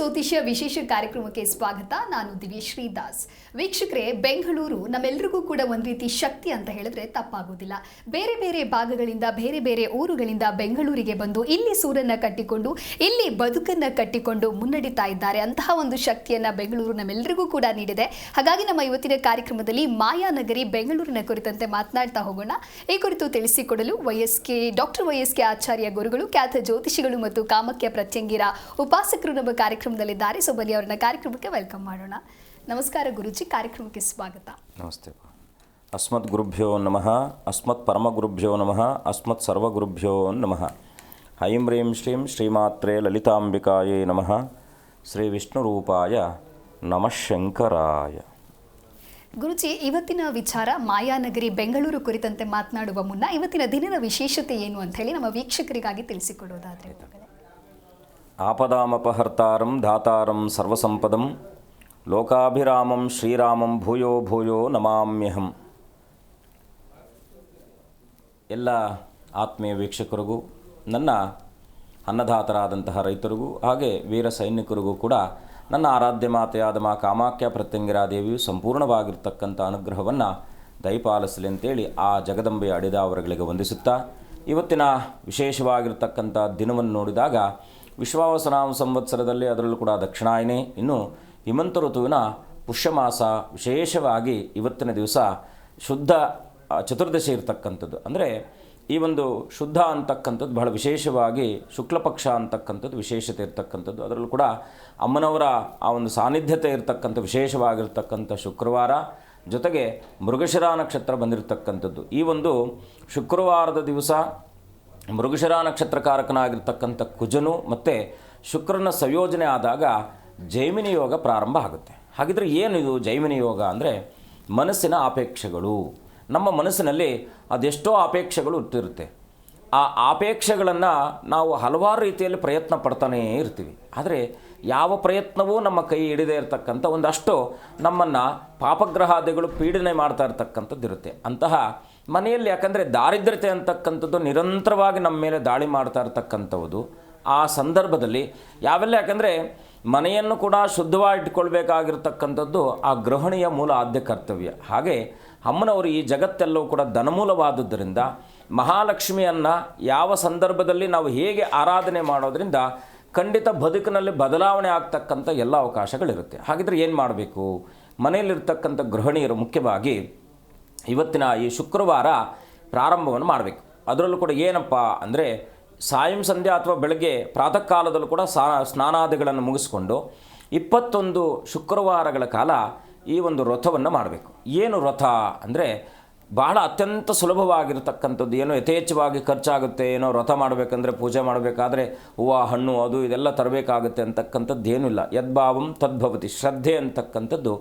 ಜ್ಯೋತಿಷ್ಯ ವಿಶೇಷ ಕಾರ್ಯಕ್ರಮಕ್ಕೆ ಸ್ವಾಗತ. ನಾನು ದಿವ್ಯಶ್ರೀ ದಾಸ್. ವೀಕ್ಷಕರೇ, ಬೆಂಗಳೂರು ನಮ್ಮೆಲ್ಲರಿಗೂ ಕೂಡ ಒಂದು ರೀತಿ ಶಕ್ತಿ ಅಂತ ಹೇಳಿದ್ರೆ ತಪ್ಪಾಗೋದಿಲ್ಲ. ಬೇರೆ ಬೇರೆ ಭಾಗಗಳಿಂದ, ಬೇರೆ ಬೇರೆ ಊರುಗಳಿಂದ ಬೆಂಗಳೂರಿಗೆ ಬಂದು ಇಲ್ಲಿ ಸೂರನ್ನ ಕಟ್ಟಿಕೊಂಡು, ಇಲ್ಲಿ ಬದುಕನ್ನ ಕಟ್ಟಿಕೊಂಡು ಮುನ್ನಡೀತಾ ಇದ್ದಾರೆ. ಅಂತಹ ಒಂದು ಶಕ್ತಿಯನ್ನ ಬೆಂಗಳೂರು ನಮ್ಮೆಲ್ಲರಿಗೂ ಕೂಡ ನೀಡಿದೆ. ಹಾಗಾಗಿ ನಮ್ಮ ಇವತ್ತಿನ ಕಾರ್ಯಕ್ರಮದಲ್ಲಿ ಮಾಯಾನಗರಿ ಬೆಂಗಳೂರಿನ ಕುರಿತಂತೆ ಮಾತನಾಡ್ತಾ ಹೋಗೋಣ. ಈ ಕುರಿತು ತಿಳಿಸಿಕೊಡಲು ವೈಎಸ್ಕೆ, ಡಾಕ್ಟರ್ ವೈಎಸ್ಕೆ ಆಚಾರ್ಯ ಗುರುಗಳು, ಖ್ಯಾತ ಜ್ಯೋತಿಷಿಗಳು ಮತ್ತು ಕಾಮಕ್ಯ ಪ್ರತ್ಯಂಗಿರ ಉಪಾಸಕರು ನಮ್ಮ ಕಾರ್ಯಕ್ರಮದಲ್ಲಿದ್ದಾರೆ. ಸೊ ಬನ್ನಿ ಅವರನ್ನ ಕಾರ್ಯಕ್ರಮಕ್ಕೆ ವೆಲ್ಕಮ್ ಮಾಡೋಣ. ನಮಸ್ಕಾರ ಗುರುಜಿ ಕಾರ್ಯಕ್ರಮಕ್ಕೆ ಸ್ವಾಗತ. ನಮಸ್ತೆ. ಅಸ್ಮತ್ ಗುರುಭ್ಯೋ ನಮಃ ಅಸ್ಮತ್ ಪರಮ ಗುರುಭ್ಯೋ ನಮಃ ಅಸ್ಮತ್ ಸರ್ವಗುರುಭ್ಯೋ ನಮಃ. ಹೈಂ ಹ್ರೀಂ ಶ್ರೀಂ ಶ್ರೀಮಾತ್ರೇ ಲಲಿತಾಂಬಿಕಾಯೇ ನಮಃ. ಶ್ರೀ ವಿಷ್ಣುರೂಪಾಯ ನಮಃ ಶಂಕರಾಯ. ಗುರುಜಿ ಇವತ್ತಿನ ವಿಚಾರ ಮಾಯಾನಗರಿ ಬೆಂಗಳೂರು ಕುರಿತಂತೆ ಮಾತನಾಡುವ ಮುನ್ನ ಇವತ್ತಿನ ದಿನದ ವಿಶೇಷತೆ ಏನು ಅಂತ ಹೇಳಿ ನಮ್ಮ ವೀಕ್ಷಕರಿಗಾಗಿ ತಿಳಿಸಿಕೊಡೋದಾದ್ರೆ. ಆಪದಾಮಪಹರ್ತಾರಂ ಧಾತಾರಂ ಸರ್ವಸಂಪದಂ ಲೋಕಾಭಿರಾಮಂ ಶ್ರೀರಾಮಂ ಭೂಯೋ ಭೂಯೋ ನಮಾಮ್ಯಹಂ ಎಲ್ಲ ಆತ್ಮೀಯ ವೀಕ್ಷಕರಿಗೂ, ನನ್ನ ಅನ್ನದಾತರಾದಂತಹ ರೈತರಿಗೂ, ಹಾಗೆ ವೀರ ಸೈನಿಕರಿಗೂ ಕೂಡ ನನ್ನ ಆರಾಧ್ಯ ಮಾತೆಯಾದ ಮಾ ಕಾಮಾಖ್ಯ ಪ್ರತ್ಯಂಗಿರಾದೇವಿಯು ಸಂಪೂರ್ಣವಾಗಿರ್ತಕ್ಕಂಥ ಅನುಗ್ರಹವನ್ನು ದಯಪಾಲಿಸಲಿ ಅಂತೇಳಿ ಆ ಜಗದಂಬೆಯ ಅಡಿದಾವರಗಳಿಗೆ ವಂದಿಸುತ್ತಾ, ಇವತ್ತಿನ ವಿಶೇಷವಾಗಿರ್ತಕ್ಕಂಥ ದಿನವನ್ನು ನೋಡಿದಾಗ ವಿಶ್ವಾವಸನಾಮ ಸಂವತ್ಸರದಲ್ಲಿ ಅದರಲ್ಲೂ ಕೂಡ ದಕ್ಷಿಣಾಯನೆ, ಇನ್ನು ಹಿಮಂತ ಋತುವಿನ ಪುಷ್ಯಮಾಸ ವಿಶೇಷವಾಗಿ ಇವತ್ತಿನ ದಿವಸ ಶುದ್ಧ ಚತುರ್ದಶಿ ಇರತಕ್ಕಂಥದ್ದು. ಅಂದರೆ ಈ ಒಂದು ಶುದ್ಧ ಅಂತಕ್ಕಂಥದ್ದು ಬಹಳ ವಿಶೇಷವಾಗಿ ಶುಕ್ಲಪಕ್ಷ ಅಂತಕ್ಕಂಥದ್ದು ವಿಶೇಷತೆ ಇರತಕ್ಕಂಥದ್ದು. ಅದರಲ್ಲೂ ಕೂಡ ಅಮ್ಮನವರ ಆ ಒಂದು ಸಾನ್ನಿಧ್ಯತೆ ಇರತಕ್ಕಂಥ ವಿಶೇಷವಾಗಿರ್ತಕ್ಕಂಥ ಶುಕ್ರವಾರ. ಜೊತೆಗೆ ಮೃಗಶಿರ ನಕ್ಷತ್ರ ಬಂದಿರತಕ್ಕಂಥದ್ದು. ಈ ಒಂದು ಶುಕ್ರವಾರದ ದಿವಸ ಮೃಗಶಿರ ನಕ್ಷತ್ರಕಾರಕನಾಗಿರ್ತಕ್ಕಂಥ ಕುಜನು ಮತ್ತು ಶುಕ್ರನ ಸಂಯೋಜನೆ ಆದಾಗ ಜೈಮಿನಿ ಯೋಗ ಪ್ರಾರಂಭ ಆಗುತ್ತೆ. ಹಾಗಿದ್ರೆ ಏನು ಇದು ಜೈಮಿನಿ ಯೋಗ ಅಂದರೆ ಮನಸ್ಸಿನ ಆಪೇಕ್ಷೆಗಳು. ನಮ್ಮ ಮನಸ್ಸಿನಲ್ಲಿ ಅದೆಷ್ಟೋ ಅಪೇಕ್ಷೆಗಳು ಇಟ್ಟಿರುತ್ತೆ. ಆ ಆಪೇಕ್ಷೆಗಳನ್ನು ನಾವು ಹಲವಾರು ರೀತಿಯಲ್ಲಿ ಪ್ರಯತ್ನ ಪಡ್ತಾನೇ ಇರ್ತೀವಿ. ಆದರೆ ಯಾವ ಪ್ರಯತ್ನವೂ ನಮ್ಮ ಕೈ ಹಿಡಿದೇ ಇರತಕ್ಕಂಥ ಒಂದಷ್ಟು ನಮ್ಮನ್ನು ಪಾಪಗ್ರಹಾದಿಗಳು ಪೀಡನೆ ಮಾಡ್ತಾ ಇರ್ತಕ್ಕಂಥದ್ದು ಇರುತ್ತೆ ಅಂತಹ ಮನೆಯಲ್ಲಿ ಯಾಕಂದರೆ ದಾರಿದ್ರ್ಯತೆ ಅಂತಕ್ಕಂಥದ್ದು ನಿರಂತರವಾಗಿ ನಮ್ಮ ಮೇಲೆ ದಾಳಿ ಮಾಡ್ತಾ ಇರ್ತಕ್ಕಂಥದ್ದು ಆ ಸಂದರ್ಭದಲ್ಲಿ ಯಾವೆಲ್ಲ ಯಾಕಂದರೆ ಮನೆಯನ್ನು ಕೂಡ ಶುದ್ಧವಾಗಿ ಇಟ್ಕೊಳ್ಬೇಕಾಗಿರ್ತಕ್ಕಂಥದ್ದು ಆ ಗೃಹಿಣಿಯ ಮೂಲ ಆದ್ಯ ಕರ್ತವ್ಯ. ಹಾಗೆ ಅಮ್ಮನವರು ಈ ಜಗತ್ತೆಲ್ಲವೂ ಕೂಡ ಧನಮೂಲವಾದುದರಿಂದ ಮಹಾಲಕ್ಷ್ಮಿಯನ್ನು ಯಾವ ಸಂದರ್ಭದಲ್ಲಿ ನಾವು ಹೇಗೆ ಆರಾಧನೆ ಮಾಡೋದರಿಂದ ಖಂಡಿತ ಬದುಕಿನಲ್ಲಿ ಬದಲಾವಣೆ ಆಗ್ತಕ್ಕಂಥ ಎಲ್ಲ ಅವಕಾಶಗಳಿರುತ್ತೆ. ಹಾಗಿದ್ರೆ ಏನು ಮಾಡಬೇಕು? ಮನೆಯಲ್ಲಿರ್ತಕ್ಕಂಥ ಗೃಹಿಣಿಯರು ಮುಖ್ಯವಾಗಿ ಇವತ್ತಿನ ಈ ಶುಕ್ರವಾರ ಪ್ರಾರಂಭವನ್ನು ಮಾಡಬೇಕು. ಅದರಲ್ಲೂ ಕೂಡ ಏನಪ್ಪ ಅಂದರೆ ಸಾಯಂ ಸಂಧ್ಯಾ ಅಥವಾ ಬೆಳಗ್ಗೆ ಪ್ರಾತಃ ಕಾಲದಲ್ಲೂ ಕೂಡ ಸಾ ಸ್ನಾನಾದಿಗಳನ್ನು ಮುಗಿಸ್ಕೊಂಡು ಇಪ್ಪತ್ತೊಂದು ಶುಕ್ರವಾರಗಳ ಕಾಲ ಈ ಒಂದು ವ್ರತವನ್ನು ಮಾಡಬೇಕು. ಏನು ವ್ರತ ಅಂದರೆ ಬಹಳ ಅತ್ಯಂತ ಸುಲಭವಾಗಿರತಕ್ಕಂಥದ್ದು. ಏನೋ ಯಥೇಚ್ಛವಾಗಿ ಖರ್ಚಾಗುತ್ತೆ, ಏನೋ ವ್ರತ ಮಾಡಬೇಕಂದ್ರೆ ಪೂಜೆ ಮಾಡಬೇಕಾದ್ರೆ ಹೂವು, ಹಣ್ಣು, ಅದು ಇದೆಲ್ಲ ತರಬೇಕಾಗುತ್ತೆ ಅಂತಕ್ಕಂಥದ್ದು ಇಲ್ಲ. ಯದ್ಭಾವಂ ತದ್ಭವತಿ, ಶ್ರದ್ಧೆ ಅಂತಕ್ಕಂಥದ್ದು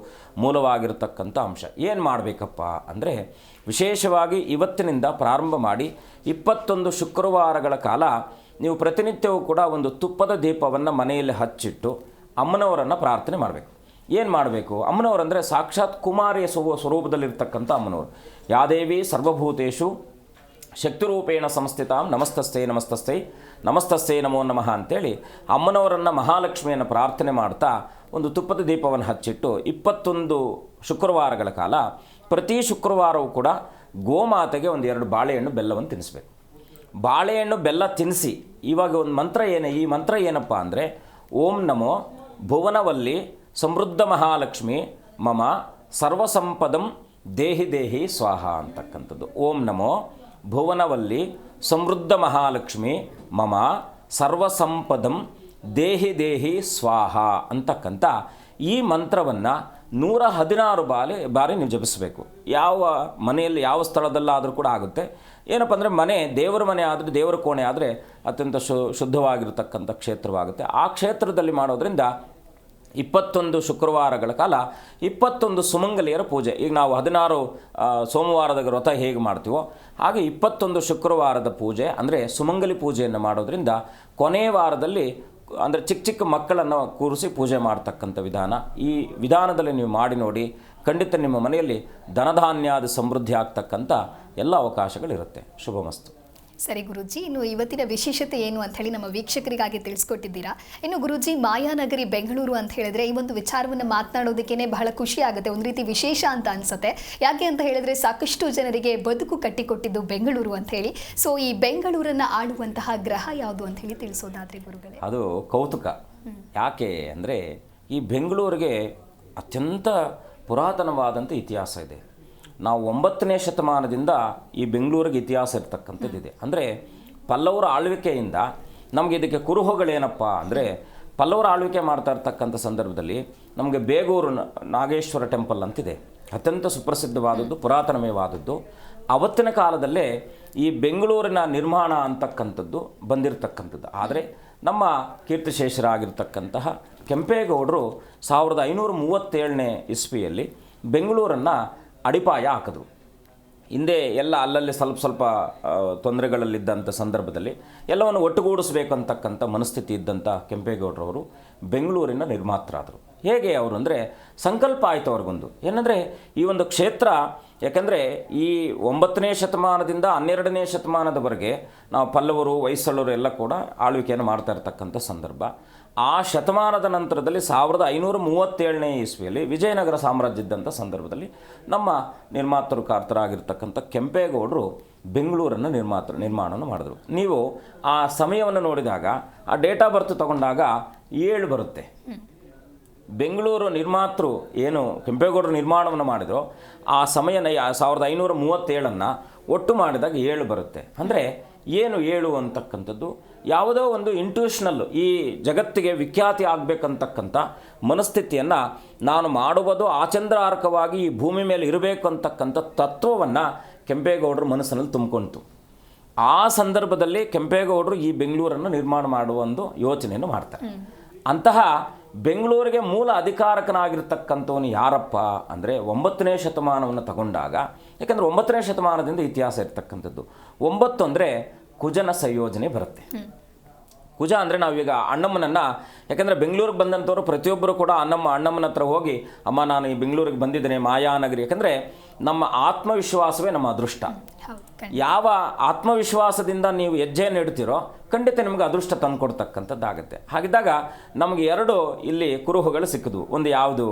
ಮೂಲವಾಗಿರತಕ್ಕಂಥ ಅಂಶ. ಏನು ಮಾಡಬೇಕಪ್ಪ ಅಂದರೆ ವಿಶೇಷವಾಗಿ ಇವತ್ತಿನಿಂದ ಪ್ರಾರಂಭ ಮಾಡಿ ಇಪ್ಪತ್ತೊಂದು ಶುಕ್ರವಾರಗಳ ಕಾಲ ನೀವು ಪ್ರತಿನಿತ್ಯವೂ ಕೂಡ ಒಂದು ತುಪ್ಪದ ದೀಪವನ್ನು ಮನೆಯಲ್ಲಿ ಹಚ್ಚಿಟ್ಟು ಅಮ್ಮನವರನ್ನು ಪ್ರಾರ್ಥನೆ ಮಾಡಬೇಕು. ಏನು ಮಾಡಬೇಕು? ಅಮ್ಮನವರಂದರೆ ಸಾಕ್ಷಾತ್ ಕುಮಾರಿಯ ಸ್ವ ಸ್ವರೂಪದಲ್ಲಿರ್ತಕ್ಕಂಥ ಅಮ್ಮನವರು. ಯಾದೇವಿ ಸರ್ವಭೂತೇಶು ಶಕ್ತಿರೂಪೇಣ ಸಂಸ್ಥಿತಾಂ ನಮಸ್ತಸ್ಥೆ ನಮಸ್ತಸ್ಥೆ ನಮಸ್ತಸ್ಥೆ ನಮೋ ನಮಃ ಅಂತೇಳಿ ಅಮ್ಮನವರನ್ನು ಮಹಾಲಕ್ಷ್ಮಿಯನ್ನು ಪ್ರಾರ್ಥನೆ ಮಾಡ್ತಾ ಒಂದು ತುಪ್ಪದ ದೀಪವನ್ನು ಹಚ್ಚಿಟ್ಟು ಇಪ್ಪತ್ತೊಂದು ಶುಕ್ರವಾರಗಳ ಕಾಲ ಪ್ರತಿ ಶುಕ್ರವಾರವೂ ಕೂಡ ಗೋಮಾತೆಗೆ ಒಂದು ಎರಡು ಬಾಳೆಹಣ್ಣು ಬೆಲ್ಲವನ್ನು ತಿನ್ನಿಸ್ಬೇಕು. ಬಾಳೆಹಣ್ಣು, ಬೆಲ್ಲ ತಿನ್ನಿಸಿ. ಇವಾಗ ಒಂದು ಮಂತ್ರ ಏನು, ಈ ಮಂತ್ರ ಏನಪ್ಪ ಅಂದರೆ ಓಂ ನಮೋ ಭುವನವಲ್ಲಿ ಸಮೃದ್ಧ ಮಹಾಲಕ್ಷ್ಮಿ ಮಮ ಸರ್ವಸಂಪದಂ ದೇಹಿ ದೇಹಿ ಸ್ವಾಹ ಅಂತಕ್ಕಂಥದ್ದು. ಓಂ ನಮೋ ಭುವನವಲ್ಲಿ ಸಮೃದ್ಧ ಮಹಾಲಕ್ಷ್ಮಿ ಮಮ ಸರ್ವಸಂಪದಂ ದೇಹಿ ದೇಹಿ ಸ್ವಾಹ ಅಂತಕ್ಕಂಥ ಈ ಮಂತ್ರವನ್ನು ನೂರ ಹದಿನಾರು ಬಾರಿ ಬಾರಿ ನೀವು ಜಪಿಸಬೇಕು. ಯಾವ ಮನೆಯಲ್ಲಿ ಯಾವ ಸ್ಥಳದಲ್ಲಾದರೂ ಕೂಡ ಆಗುತ್ತೆ. ಏನಪ್ಪ ಅಂದರೆ ಮನೆ ದೇವರ ಮನೆ ಆದರೆ ದೇವರ ಕೋಣೆ ಆದರೆ ಅತ್ಯಂತ ಶು ಶುದ್ಧವಾಗಿರತಕ್ಕಂಥ ಕ್ಷೇತ್ರವಾಗುತ್ತೆ. ಆ ಕ್ಷೇತ್ರದಲ್ಲಿ ಮಾಡೋದ್ರಿಂದ ಇಪ್ಪತ್ತೊಂದು ಶುಕ್ರವಾರಗಳ ಕಾಲ ಇಪ್ಪತ್ತೊಂದು ಸುಮಂಗಲಿಯರ ಪೂಜೆ. ಈಗ ನಾವು ಹದಿನಾರು ಸೋಮವಾರದ ವ್ರತ ಹೇಗೆ ಮಾಡ್ತೀವೋ ಹಾಗೆ ಇಪ್ಪತ್ತೊಂದು ಶುಕ್ರವಾರದ ಪೂಜೆ ಅಂದರೆ ಸುಮಂಗಲಿ ಪೂಜೆಯನ್ನು ಮಾಡೋದ್ರಿಂದ ಕೊನೆಯ ವಾರದಲ್ಲಿ, ಅಂದರೆ ಚಿಕ್ಕ ಚಿಕ್ಕ ಮಕ್ಕಳನ್ನು ಕೂರಿಸಿ ಪೂಜೆ ಮಾಡ್ತಕ್ಕಂಥ ವಿಧಾನ. ಈ ವಿಧಾನದಲ್ಲಿ ನೀವು ಮಾಡಿ ನೋಡಿ, ಖಂಡಿತ ನಿಮ್ಮ ಮನೆಯಲ್ಲಿ ಧನಧಾನ್ಯಾದ ಸಮೃದ್ಧಿ ಆಗ್ತಕ್ಕಂಥ ಎಲ್ಲ ಅವಕಾಶಗಳಿರುತ್ತೆ. ಶುಭಮಸ್ತು. ಸರಿ ಗುರುಜಿ ಇನ್ನು ಇವತ್ತಿನ ವಿಶೇಷತೆ ಏನು ಅಂತ ಹೇಳಿ ನಮ್ಮ ವೀಕ್ಷಕರಿಗಾಗಿ ತಿಳಿಸ್ಕೊಟ್ಟಿದ್ದೀರಾ? ಇನ್ನು ಗುರುಜಿ ಮಾಯಾನಗರಿ ಬೆಂಗಳೂರು ಅಂತ ಹೇಳಿದ್ರೆ ಈ ಒಂದು ವಿಚಾರವನ್ನು ಮಾತನಾಡೋದಕ್ಕೇನೆ ಬಹಳ ಖುಷಿ ಆಗುತ್ತೆ ಒಂದು ರೀತಿ ವಿಶೇಷ ಅಂತ ಅನ್ಸುತ್ತೆ. ಯಾಕೆ ಅಂತ ಹೇಳಿದ್ರೆ ಸಾಕಷ್ಟು ಜನರಿಗೆ ಬದುಕು ಕಟ್ಟಿಕೊಟ್ಟಿದ್ದು ಬೆಂಗಳೂರು ಅಂತ ಹೇಳಿ. ಸೊ ಈ ಬೆಂಗಳೂರನ್ನ ಆಳುವಂತಹ ಗ್ರಹ ಯಾವುದು ಅಂತ ಹೇಳಿ ತಿಳಿಸೋದಾದ್ರೆ ಗುರುಗಳೇ. ಅದು ಕೌತುಕ. ಯಾಕೆ ಅಂದ್ರೆ ಈ ಬೆಂಗಳೂರಿಗೆ ಅತ್ಯಂತ ಪುರಾತನವಾದಂಥ ಇತಿಹಾಸ ಇದೆ. ನಾವು ಒಂಬತ್ತನೇ ಶತಮಾನದಿಂದ ಈ ಬೆಂಗಳೂರಿಗೆ ಇತಿಹಾಸ ಇರ್ತಕ್ಕಂಥದ್ದಿದೆ. ಅಂದರೆ ಪಲ್ಲವರ ಆಳ್ವಿಕೆಯಿಂದ ನಮಗೆ ಇದಕ್ಕೆ ಕುರುಹುಗಳೇನಪ್ಪ ಅಂದರೆ ಪಲ್ಲವರ ಆಳ್ವಿಕೆ ಮಾಡ್ತಾ ಇರ್ತಕ್ಕಂಥ ಸಂದರ್ಭದಲ್ಲಿ ನಮಗೆ ಬೇಗೂರು ನಾಗೇಶ್ವರ ಟೆಂಪಲ್ ಅಂತಿದೆ. ಅತ್ಯಂತ ಸುಪ್ರಸಿದ್ಧವಾದದ್ದು, ಪುರಾತನಮಯವಾದದ್ದು. ಅವತ್ತಿನ ಕಾಲದಲ್ಲೇ ಈ ಬೆಂಗಳೂರಿನ ನಿರ್ಮಾಣ ಅಂತಕ್ಕಂಥದ್ದು ಬಂದಿರತಕ್ಕಂಥದ್ದು. ಆದರೆ ನಮ್ಮ ಕೀರ್ತಿಶೇಷರಾಗಿರ್ತಕ್ಕಂತಹ ಕೆಂಪೇಗೌಡರು ಸಾವಿರದ ಐನೂರ ಮೂವತ್ತೇಳನೇ ಇಸ್ವಿಯಲ್ಲಿ ಬೆಂಗಳೂರನ್ನು ಅಡಿಪಾಯ ಹಾಕಿದ್ರು ಹಿಂದೆ ಎಲ್ಲ ಅಲ್ಲಲ್ಲಿ ಸ್ವಲ್ಪ ಸ್ವಲ್ಪ ತೊಂದರೆಗಳಲ್ಲಿದ್ದಂಥ ಸಂದರ್ಭದಲ್ಲಿ ಎಲ್ಲವನ್ನು ಒಟ್ಟುಗೂಡಿಸ್ಬೇಕಂತಕ್ಕಂಥ ಮನಸ್ಥಿತಿ ಇದ್ದಂಥ ಕೆಂಪೇಗೌಡರವರು ಬೆಂಗಳೂರಿನ ನಿರ್ಮಾತರಾದರು. ಹೇಗೆ ಅವರು ಅಂದರೆ, ಸಂಕಲ್ಪ ಆಯಿತು ಅವ್ರಿಗೊಂದು. ಏನಂದರೆ, ಈ ಒಂದು ಕ್ಷೇತ್ರ, ಯಾಕಂದರೆ ಈ ಒಂಬತ್ತನೇ ಶತಮಾನದಿಂದ ಹನ್ನೆರಡನೇ ಶತಮಾನದವರೆಗೆ ನಾವು ಪಲ್ಲವರು, ಹೊಯ್ಸಳರು ಎಲ್ಲ ಕೂಡ ಆಳ್ವಿಕೆಯನ್ನು ಮಾಡ್ತಾ ಇರ್ತಕ್ಕಂಥ ಸಂದರ್ಭ. ಆ ಶತಮಾನದ ನಂತರದಲ್ಲಿ ಸಾವಿರದ ಐನೂರ ಮೂವತ್ತೇಳನೇ ಇಸ್ವಿಯಲ್ಲಿ ವಿಜಯನಗರ ಸಾಮ್ರಾಜ್ಯ ಇದ್ದಂಥ ಸಂದರ್ಭದಲ್ಲಿ ನಮ್ಮ ನಿರ್ಮಾತೃ ಕಾರ್ತರಾಗಿರ್ತಕ್ಕಂಥ ಕೆಂಪೇಗೌಡರು ಬೆಂಗಳೂರನ್ನು ನಿರ್ಮಾತೃ ನಿರ್ಮಾಣವನ್ನು ಮಾಡಿದ್ರು. ನೀವು ಆ ಸಮಯವನ್ನು ನೋಡಿದಾಗ, ಆ ಡೇಟಾ ಬರ್ತ್ ತಗೊಂಡಾಗ ಏಳು ಬರುತ್ತೆ. ಬೆಂಗಳೂರು ನಿರ್ಮಾತೃ ಏನು ಕೆಂಪೇಗೌಡರು ನಿರ್ಮಾಣವನ್ನು ಮಾಡಿದ್ರು, ಆ ಸಮಯನ ಸಾವಿರದ ಐನೂರ ಮೂವತ್ತೇಳನ್ನು ಒಟ್ಟು ಮಾಡಿದಾಗ ಏಳು ಬರುತ್ತೆ. ಅಂದರೆ ಏನು ಏಳು ಅಂತಕ್ಕಂಥದ್ದು? ಯಾವುದೋ ಒಂದು ಇಂಟ್ಯೂಷನಲ್ಲು ಈ ಜಗತ್ತಿಗೆ ವಿಖ್ಯಾತಿ ಆಗಬೇಕಂತಕ್ಕಂಥ ಮನಸ್ಥಿತಿಯನ್ನು ನಾನು ಮಾಡುವುದು ಆಚಂದ್ರಾರ್ಕವಾಗಿ ಈ ಭೂಮಿ ಮೇಲೆ ಇರಬೇಕು ಅಂತಕ್ಕಂಥ ತತ್ವವನ್ನು ಕೆಂಪೇಗೌಡರು ಮನಸ್ಸಿನಲ್ಲಿ ತುಂಬಿಕೊಂಡಿತು ಆ ಸಂದರ್ಭದಲ್ಲಿ ಕೆಂಪೇಗೌಡರು ಈ ಬೆಂಗಳೂರನ್ನು ನಿರ್ಮಾಣ ಮಾಡುವ ಒಂದು ಯೋಚನೆಯನ್ನು ಮಾಡ್ತಾರೆ. ಅಂತಹ ಬೆಂಗಳೂರಿಗೆ ಮೂಲ ಅಧಿಕಾರಕನಾಗಿರ್ತಕ್ಕಂಥವನು ಯಾರಪ್ಪ ಅಂದರೆ ಒಂಬತ್ತನೇ ಶತಮಾನವನ್ನು ತಗೊಂಡಾಗ ಯಾಕಂದರೆ ಒಂಬತ್ತನೇ ಶತಮಾನದಿಂದ ಇತಿಹಾಸ ಇರ್ತಕ್ಕಂಥದ್ದು. ಒಂಬತ್ತು ಅಂದರೆ ಕುಜನ ಸಂಯೋಜನೆ ಬರುತ್ತೆ. ಕುಜ ಅಂದರೆ ನಾವೀಗ ಅಣ್ಣಮ್ಮನನ್ನು ಯಾಕಂದರೆ ಬೆಂಗಳೂರಿಗೆ ಬಂದಂಥವ್ರು ಪ್ರತಿಯೊಬ್ಬರು ಕೂಡ ಅಣ್ಣಮ್ಮ ಅಣ್ಣಮ್ಮನ ಹತ್ರ ಹೋಗಿ ಅಮ್ಮ ನಾನು ಈ ಬೆಂಗಳೂರಿಗೆ ಬಂದಿದ್ದೇನೆ ಮಾಯಾನಗರಿ ಯಾಕಂದರೆ ನಮ್ಮ ಆತ್ಮವಿಶ್ವಾಸವೇ ನಮ್ಮ ಅದೃಷ್ಟ. ಯಾವ ಆತ್ಮವಿಶ್ವಾಸದಿಂದ ನೀವು ಹೆಜ್ಜೆಯನ್ನು ಇಡ್ತೀರೋ ಖಂಡಿತ ನಿಮಗೆ ಅದೃಷ್ಟ ತಂದುಕೊಡ್ತಕ್ಕಂಥದ್ದಾಗುತ್ತೆ. ಹಾಗಿದ್ದಾಗ ನಮಗೆ ಎರಡು ಇಲ್ಲಿ ಕುರುಹುಗಳು ಸಿಕ್ಕಿದ್ವು. ಒಂದು ಯಾವುದು?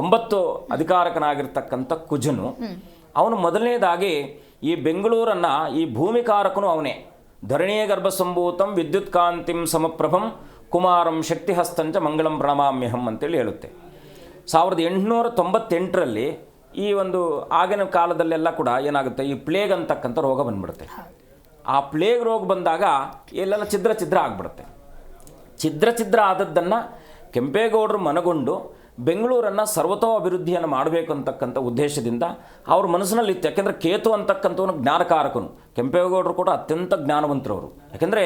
ಒಂಬತ್ತು ಅಧಿಕಾರಕನಾಗಿರ್ತಕ್ಕಂಥ ಕುಜನು. ಅವನು ಮೊದಲನೇದಾಗಿ ಈ ಬೆಂಗಳೂರನ್ನು ಈ ಭೂಮಿಕಾರಕನು ಅವನೇ. ಧರಣೀಯ ಗರ್ಭಸಂಭೂತಂ ವಿದ್ಯುತ್ ಕಾಂತಿಂ ಸಮಪ್ರಭಂ ಕುಮಾರಂ ಶಕ್ತಿಹಸ್ತಂಚ ಮಂಗಳಂ ಪ್ರಣಮಾಮ್ಯಹಂ ಅಂತೇಳಿ ಹೇಳುತ್ತೆ. ಸಾವಿರದ ಎಂಟುನೂರ ತೊಂಬತ್ತೆಂಟರಲ್ಲಿ ಈ ಒಂದು ಆಗಿನ ಕಾಲದಲ್ಲೆಲ್ಲ ಕೂಡ ಏನಾಗುತ್ತೆ, ಈ ಪ್ಲೇಗ್ ಅಂತಕ್ಕಂಥ ರೋಗ ಬಂದ್ಬಿಡುತ್ತೆ. ಆ ಪ್ಲೇಗ್ ರೋಗ ಬಂದಾಗ ಎಲ್ಲೆಲ್ಲ ಛಿದ್ರ ಛಿದ್ರ ಆಗ್ಬಿಡುತ್ತೆ. ಛಿದ್ರ ಛಿದ್ರ ಆದದ್ದನ್ನು ಕೆಂಪೇಗೌಡರು ಮನಗೊಂಡು ಬೆಂಗಳೂರನ್ನು ಸರ್ವತೋ ಅಭಿವೃದ್ಧಿಯನ್ನು ಮಾಡಬೇಕು ಅಂತಕ್ಕಂಥ ಉದ್ದೇಶದಿಂದ ಅವ್ರ ಮನಸ್ಸಿನಲ್ಲಿತ್ತು ಯಾಕೆಂದರೆ ಕೇತು ಅಂತಕ್ಕಂಥವನು ಜ್ಞಾನಕಾರಕನು. ಕೆಂಪೇಗೌಡರು ಕೂಡ ಅತ್ಯಂತ ಜ್ಞಾನವಂತರವರು. ಯಾಕೆಂದರೆ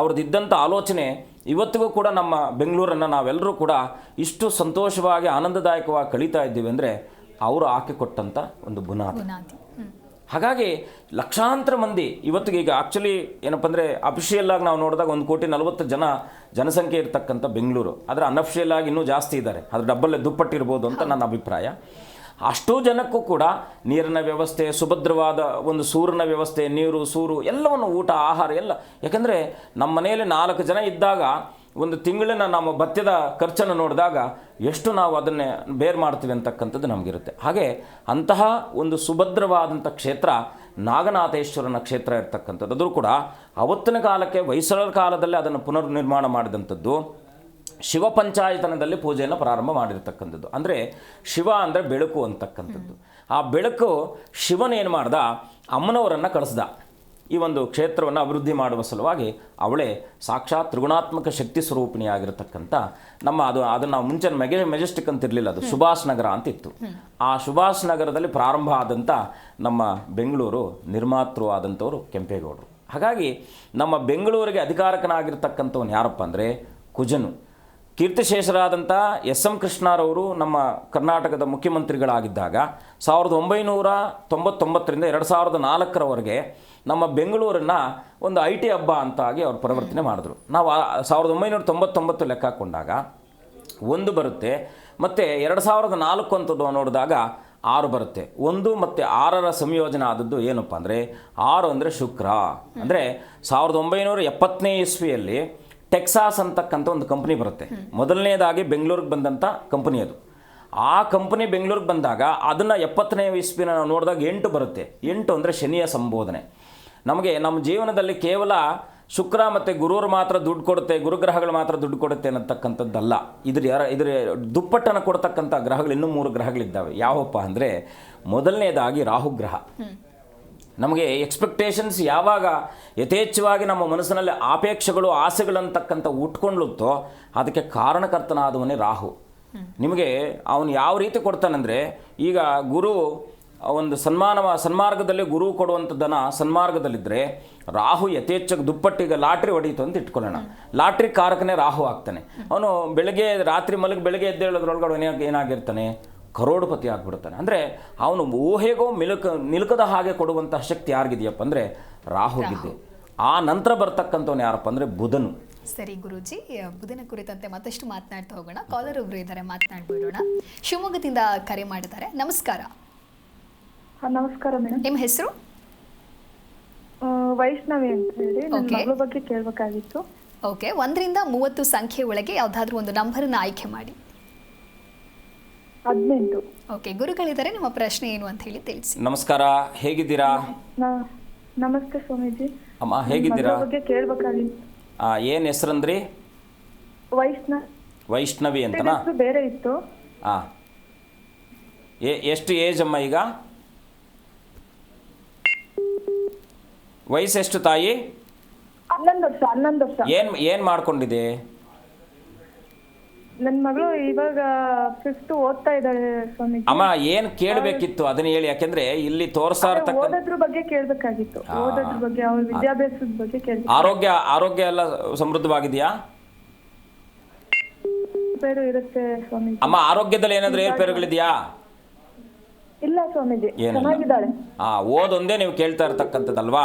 ಅವ್ರದ್ದಿದ್ದಂಥ ಆಲೋಚನೆ ಇವತ್ತಿಗೂ ಕೂಡ ನಮ್ಮ ಬೆಂಗಳೂರನ್ನು ನಾವೆಲ್ಲರೂ ಕೂಡ ಇಷ್ಟು ಸಂತೋಷವಾಗಿ, ಆನಂದದಾಯಕವಾಗಿ ಕಳೀತಾ ಇದ್ದೀವಿ ಅಂದರೆ ಅವರು ಹಾಕಿಕೊಟ್ಟಂಥ ಒಂದು ಬುನಾದಿ. ಹಾಗಾಗಿ ಲಕ್ಷಾಂತರ ಮಂದಿ ಇವತ್ತಿಗೆ ಈಗ ಆ್ಯಕ್ಚುಲಿ ಏನಪ್ಪ ಅಂದರೆ ಅಫಿಷಿಯಲ್ಲಾಗಿ ನಾವು ನೋಡಿದಾಗ ಒಂದು ಕೋಟಿ ನಲವತ್ತು ಜನ ಜನಸಂಖ್ಯೆ ಇರತಕ್ಕಂಥ ಬೆಂಗಳೂರು. ಆದರೆ ಅನ್ಅಫಿಷಿಯಲ್ ಆಗಿ ಇನ್ನೂ ಜಾಸ್ತಿ ಇದ್ದಾರೆ. ಅದು ಡಬ್ಬಲ್ಲೇ ದುಪ್ಪಟ್ಟಿರ್ಬೋದು ಅಂತ ನನ್ನ ಅಭಿಪ್ರಾಯ. ಅಷ್ಟೂ ಜನಕ್ಕೂ ಕೂಡ ನೀರಿನ ವ್ಯವಸ್ಥೆ, ಸುಭದ್ರವಾದ ಒಂದು ಸೂರಿನ ವ್ಯವಸ್ಥೆ, ನೀರು, ಸೂರು ಎಲ್ಲವನ್ನು ಊಟ, ಆಹಾರ ಎಲ್ಲ. ಯಾಕಂದರೆ ನಮ್ಮ ಮನೆಯಲ್ಲಿ ನಾಲ್ಕು ಜನ ಇದ್ದಾಗ ಒಂದು ತಿಂಗಳಿನ ನಮ್ಮ ಭತ್ಯದ ಖರ್ಚನ್ನು ನೋಡಿದಾಗ ಎಷ್ಟು ನಾವು ಅದನ್ನೇ ಬೇರ್ ಮಾಡ್ತೀವಿ ಅಂತಕ್ಕಂಥದ್ದು ನಮಗಿರುತ್ತೆ. ಹಾಗೆ ಅಂತಹ ಒಂದು ಸುಭದ್ರವಾದಂಥ ಕ್ಷೇತ್ರ ನಾಗನಾಥೇಶ್ವರನ ಕ್ಷೇತ್ರ ಇರ್ತಕ್ಕಂಥದ್ದು. ಅದು ಕೂಡ ಅವತ್ತಿನ ಕಾಲಕ್ಕೆ ಹೊಯ್ಸಳರ ಕಾಲದಲ್ಲಿ ಅದನ್ನು ಪುನರ್ನಿರ್ಮಾಣ ಮಾಡಿದಂಥದ್ದು ಶಿವ ಪಂಚಾಯತನದಲ್ಲಿ ಪೂಜೆಯನ್ನು ಪ್ರಾರಂಭ ಮಾಡಿರ್ತಕ್ಕಂಥದ್ದು. ಅಂದರೆ ಶಿವ ಅಂದರೆ ಬೆಳಕು ಅಂತಕ್ಕಂಥದ್ದು. ಆ ಬೆಳಕು ಶಿವನೇನು ಮಾಡ್ದ? ಅಮ್ಮನವರನ್ನು ಕಳಿಸ್ದ. ಈ ಒಂದು ಕ್ಷೇತ್ರವನ್ನು ಅಭಿವೃದ್ಧಿ ಮಾಡುವ ಸಲುವಾಗಿ ಅವಳೇ ಸಾಕ್ಷಾತ್ ತ್ರಿಗುಣಾತ್ಮಕ ಶಕ್ತಿ ಸ್ವರೂಪಿಣಿಯಾಗಿರತಕ್ಕಂಥ ನಮ್ಮ ಅದು ಅದನ್ನು ಮುಂಚೆ ಮೆಗೆ ಮೆಜೆಸ್ಟಿಕ್ ಅಂತ ಇರಲಿಲ್ಲ ಅದು ಸುಭಾಷ್ ನಗರ ಅಂತ ಇತ್ತು ಆ ಸುಭಾಷ್ ನಗರದಲ್ಲಿ ಪ್ರಾರಂಭ ಆದಂಥ ನಮ್ಮ ಬೆಂಗಳೂರು ನಿರ್ಮಾತೃ ಆದಂಥವರು ಕೆಂಪೇಗೌಡರು. ಹಾಗಾಗಿ ನಮ್ಮ ಬೆಂಗಳೂರಿಗೆ ಅಧಿಕಾರಕನಾಗಿರ್ತಕ್ಕಂಥವನು ಯಾರಪ್ಪ ಅಂದರೆ ಕುಜನು. ಕೀರ್ತಿಶೇಷರಾದಂಥ ಎಸ್ ಎಂ ಕೃಷ್ಣರವರು ನಮ್ಮ ಕರ್ನಾಟಕದ ಮುಖ್ಯಮಂತ್ರಿಗಳಾಗಿದ್ದಾಗ ಸಾವಿರದ ಒಂಬೈನೂರ ತೊಂಬತ್ತೊಂಬತ್ತರಿಂದ ಎರಡು ಸಾವಿರದ ನಾಲ್ಕರವರೆಗೆ ನಮ್ಮ ಬೆಂಗಳೂರನ್ನು ಒಂದು ಐ ಟಿ ಹಬ್ಬ ಅಂತಾಗಿ ಅವರು ಪರಿವರ್ತನೆ ಮಾಡಿದ್ರು. ನಾವು ಸಾವಿರದ ಒಂಬೈನೂರ ತೊಂಬತ್ತೊಂಬತ್ತು ಲೆಕ್ಕ ಹಾಕೊಂಡಾಗ ಒಂದು ಬರುತ್ತೆ, ಮತ್ತು ಎರಡು ಸಾವಿರದ ನಾಲ್ಕು ಅಂತ ನೋಡಿದಾಗ ಆರು ಬರುತ್ತೆ. ಒಂದು ಮತ್ತು ಆರರ ಸಂಯೋಜನೆ ಆದದ್ದು ಏನಪ್ಪ ಅಂದರೆ, ಆರು ಅಂದರೆ ಶುಕ್ರ. ಅಂದರೆ ಸಾವಿರದ ಒಂಬೈನೂರ ಎಪ್ಪತ್ತನೇ ಇಸ್ವಿಯಲ್ಲಿ ಟೆಕ್ಸಾಸ್ ಅಂತಕ್ಕಂಥ ಒಂದು ಕಂಪ್ನಿ ಬರುತ್ತೆ. ಮೊದಲನೇದಾಗಿ ಬೆಂಗಳೂರಿಗೆ ಬಂದಂಥ ಕಂಪನಿ ಅದು. ಆ ಕಂಪನಿ ಬೆಂಗಳೂರಿಗೆ ಬಂದಾಗ ಅದನ್ನು ಎಪ್ಪತ್ತನೇ ಇಸ್ವಿನ ನಾವು ನೋಡಿದಾಗ ಎಂಟು ಬರುತ್ತೆ. ಎಂಟು ಅಂದರೆ ಶನಿಯ ಸಂಬೋಧನೆ. ನಮಗೆ ನಮ್ಮ ಜೀವನದಲ್ಲಿ ಕೇವಲ ಶುಕ್ರ ಮತ್ತು ಗುರುವರು ಮಾತ್ರ ದುಡ್ಡು ಕೊಡುತ್ತೆ, ಗುರುಗ್ರಹಗಳು ಮಾತ್ರ ದುಡ್ಡು ಕೊಡುತ್ತೆ ಅನ್ನತಕ್ಕಂಥದ್ದಲ್ಲ. ಇದ್ರ ಯಾರ, ಇದ್ರ ದುಪ್ಪಟ್ಟನ್ನು ಕೊಡ್ತಕ್ಕಂಥ ಗ್ರಹಗಳು ಇನ್ನೂ ಮೂರು ಗ್ರಹಗಳಿದ್ದಾವೆ. ಯಾವಪ್ಪ ಅಂದರೆ ಮೊದಲನೇದಾಗಿ ರಾಹುಗ್ರಹ. ನಮಗೆ ಎಕ್ಸ್ಪೆಕ್ಟೇಷನ್ಸ್ ಯಾವಾಗ ಯಥೇಚ್ಛವಾಗಿ ನಮ್ಮ ಮನಸ್ಸಿನಲ್ಲಿ ಆಪೇಕ್ಷೆಗಳು, ಆಸೆಗಳಂತಕ್ಕಂಥ ಉಟ್ಕೊಂಡ್ಲುತ್ತೋ ಅದಕ್ಕೆ ಕಾರಣಕರ್ತನಾದವನೇ ರಾಹು. ನಿಮಗೆ ಅವನು ಯಾವ ರೀತಿ ಕೊಡ್ತಾನಂದರೆ, ಈಗ ಗುರು ಒಂದು ಸನ್ಮಾನ ಸನ್ಮಾರ್ಗದಲ್ಲಿ ಗುರು ಕೊಡುವಂಥದ್ದನ್ನು ಸನ್ಮಾರ್ಗದಲ್ಲಿದ್ದರೆ ರಾಹು ಯಥೇಚ್ಛಕ್ಕೆ ದುಪ್ಪಟ್ಟಿಗೆ ಲಾಟ್ರಿ ಹೊಡೀತು ಅಂತ ಇಟ್ಕೊಳ್ಳೋಣ. ಲಾಟ್ರಿ ಕಾರಕನೇ ರಾಹು ಆಗ್ತಾನೆ. ಅವನು ಬೆಳಗ್ಗೆ ರಾತ್ರಿ ಮಲಗಿ ಬೆಳಗ್ಗೆ ಎದ್ದೇಳೋದ್ರೊಳಗಡೆ ಏನಾಗ್- ಏನಾಗಿರ್ತಾನೆ? ಕರೋಡುಪತಿ ಆಗ್ಬಿಡ್ತಾನೆ. ಅಂದರೆ ಅವನು ಊಹೆಗೋ ಮಿಲುಕ ನಿಲುಕದ ಹಾಗೆ ಕೊಡುವಂತಹ ಶಕ್ತಿ ಯಾರಿಗಿದೆಯಪ್ಪ ಅಂದರೆ ರಾಹುಗಿದ್ದೆ ಆ ನಂತರ ಬರ್ತಕ್ಕಂಥವ್ನು ಯಾರಪ್ಪ ಅಂದರೆ ಬುಧನು. ಸರಿ ಗುರುಜಿ ಬುಧನ ಕುರಿತಂತೆ ಮತ್ತಷ್ಟು ಮಾತನಾಡ್ತಾ ಹೋಗೋಣ. ಕಾಲರ್ ಒಬ್ರು ಇದ್ದಾರೆ ಮಾತನಾಡ್ಬಿಡೋಣ. ಶಿವಮೊಗ್ಗದಿಂದ ಕರೆ ಮಾಡಿದ್ದಾರೆ. ನಮಸ್ಕಾರ. ಹಾ, ನಮಸ್ಕಾರ ಮೇಡಮ್. ನಿಮ್ಮ ಹೆಸರು? ವೈಷ್ಣವಿ ಅಂತ ಹೇಳಿ. ನನ್ನ. ಮಗಳ ಬಗ್ಗೆ ಕೇಳಬೇಕಾಗಿತ್ತು. ಓಕೆ ಒಂದರಿಂದ ಮೂವತ್ತು ಸಂಖ್ಯೆ ಒಳಗೆ ಯಾವುದಾದ್ರೂ ಒಂದು ನಂಬರನ್ನ ಆಯ್ಕೆ ಮಾಡಿ. ಹದಿನೆಂಟು. ಓಕೆ ಗುರುಗಳಿದ್ದಾರೆ ನಿಮ್ಮ ಪ್ರಶ್ನೆ ಏನು ಅಂತ ಹೇಳಿ ತಿಳಿಸಿ. ನಮಸ್ಕಾರ ಹೇಗಿದ್ದೀರಾ? ನ- ನಮಸ್ತೆ ಸ್ವಾಮೀಜಿ. ಅಮ್ಮ ಹೇಗಿದ್ದೀರಾ? ಬಗ್ಗೆ ಆ ಏನ್ ಹೆಸರಂದ್ರಿ? ವೈಷ್ಣ ವೈಷ್ಣವಿ ಅಂತನಾ? ಹೆಸರು ಬೇರೆ ಇತ್ತು. ಹಾಂ ಎಷ್ಟು ಏಜ್ ಅಮ್ಮ ಈಗ? ವಯಸ್ಸೆಷ್ಟು ತಾಯಿ? ಹನ್ನೊಂದು ವರ್ಷ ಹನ್ನೊಂದು ವರ್ಷ. ಏನು ಏನು ಮಾಡ್ಕೊಂಡಿದೆ ನನ್ನ ಮಗಳು ಇವಾಗ ಫಿಫ್ತ್ ಓದ್ತಾ ಇದ್ದಾಳೆ ಸ್ವಾಮಿ ಅಮ್ಮ ಏನ್ ಕೇಳಬೇಕಿತ್ತು? ಅದನ್ನ ಹೇಳಿ. ಯಾಕೆಂದ್ರೆ ಇಲ್ಲಿ ಇರ್ತಕ್ಕಂಥ ಓದೋದ್ರ ಬಗ್ಗೆ ಕೇಳ್ಬೇಕಾಗಿತ್ತು. ಓದೋದ್ರ ಬಗ್ಗೆ ಅವ್ರ ವಿದ್ಯಾಭ್ಯಾಸದ ಬಗ್ಗೆ ಕೇಳ್ಬೇಕು ಆರೋಗ್ಯ ಆರೋಗ್ಯ ಎಲ್ಲ ಸಮೃದ್ಧವಾಗಿದೆಯಾ? ಬೇರೆ ಇರುತ್ತೆ ಸ್ವಾಮಿ ಅಮ್ಮ ಆರೋಗ್ಯದಲ್ಲಿ ಏನಾದ್ರೂ ಏರ್ಪೇರುಗಳಿದೆಯಾ? ಇಲ್ಲ ಸ್ವಾಮೀಜಿ. ಏನಿಲ್ಲ. ಚೆನ್ನಾಗಿದ್ದಾಳೆ. ಹಾಂ ಓದೊಂದೇ ನೀವು ಕೇಳ್ತಾ ಇರ್ತಕ್ಕಂಥದ್ದಲ್ವಾ?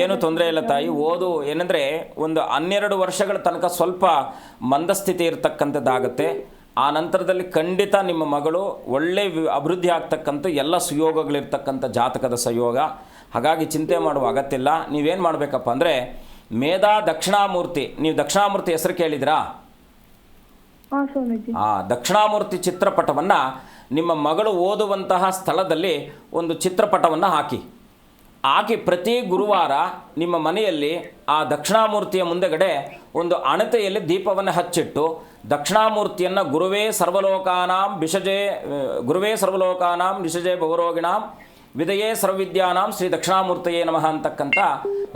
ಏನು ತೊಂದರೆ ಇಲ್ಲ ತಾಯಿ ಓದು ಏನಂದರೆ ಒಂದು ಹನ್ನೆರಡು ವರ್ಷಗಳ ತನಕ ಸ್ವಲ್ಪ ಮಂದಸ್ಥಿತಿ ಇರತಕ್ಕಂಥದ್ದಾಗತ್ತೆ. ಆ ನಂತರದಲ್ಲಿ ಖಂಡಿತ ನಿಮ್ಮ ಮಗಳು ಒಳ್ಳೆ ಅಭಿವೃದ್ಧಿ ಆಗ್ತಕ್ಕಂಥ ಎಲ್ಲ ಸುಯೋಗಗಳಿರ್ತಕ್ಕಂಥ ಜಾತಕದ ಸಹಯೋಗ ಹಾಗಾಗಿ ಚಿಂತೆ ಮಾಡುವ ಅಗತ್ಯ ಇಲ್ಲ ನೀವೇನು ಮಾಡಬೇಕಪ್ಪ ಅಂದರೆ ಮೇಧಾ ದಕ್ಷಿಣಾಮೂರ್ತಿ ನೀವು ದಕ್ಷಿಣಾಮೂರ್ತಿ ಹೆಸರು ಕೇಳಿದ್ರಾ ಆ ದಕ್ಷಿಣಾಮೂರ್ತಿ ಚಿತ್ರಪಟವನ್ನು ನಿಮ್ಮ ಮಗಳು ಓದುವಂತಹ ಸ್ಥಳದಲ್ಲಿ ಒಂದು ಚಿತ್ರಪಟವನ್ನು ಹಾಕಿ. ಹಾಕಿ ಪ್ರತಿ ಗುರುವಾರ ನಿಮ್ಮ ಮನೆಯಲ್ಲಿ ಆ ದಕ್ಷಿಣಾಮೂರ್ತಿಯ ಮುಂದೆಗಡೆ ಒಂದು ಅಣತೆಯಲ್ಲಿ ದೀಪವನ್ನು ಹಚ್ಚಿಟ್ಟು ದಕ್ಷಿಣಾಮೂರ್ತಿಯನ್ನು ಗುರುವೇ ಸರ್ವಲೋಕಾನಾಂ ಬಿಷಜೆ ಗುರುವೇ ಸರ್ವಲೋಕಾನಾಂ ನಿಷಜೆ ಭವರೋಗಿಣಾಂ ವಿದಯೇ ಸರ್ವವಿದ್ಯಾನಾಂ ಶ್ರೀ ದಕ್ಷಿಣಾಮೂರ್ತಯೇ ನಮಃ ಅಂತಕ್ಕಂಥ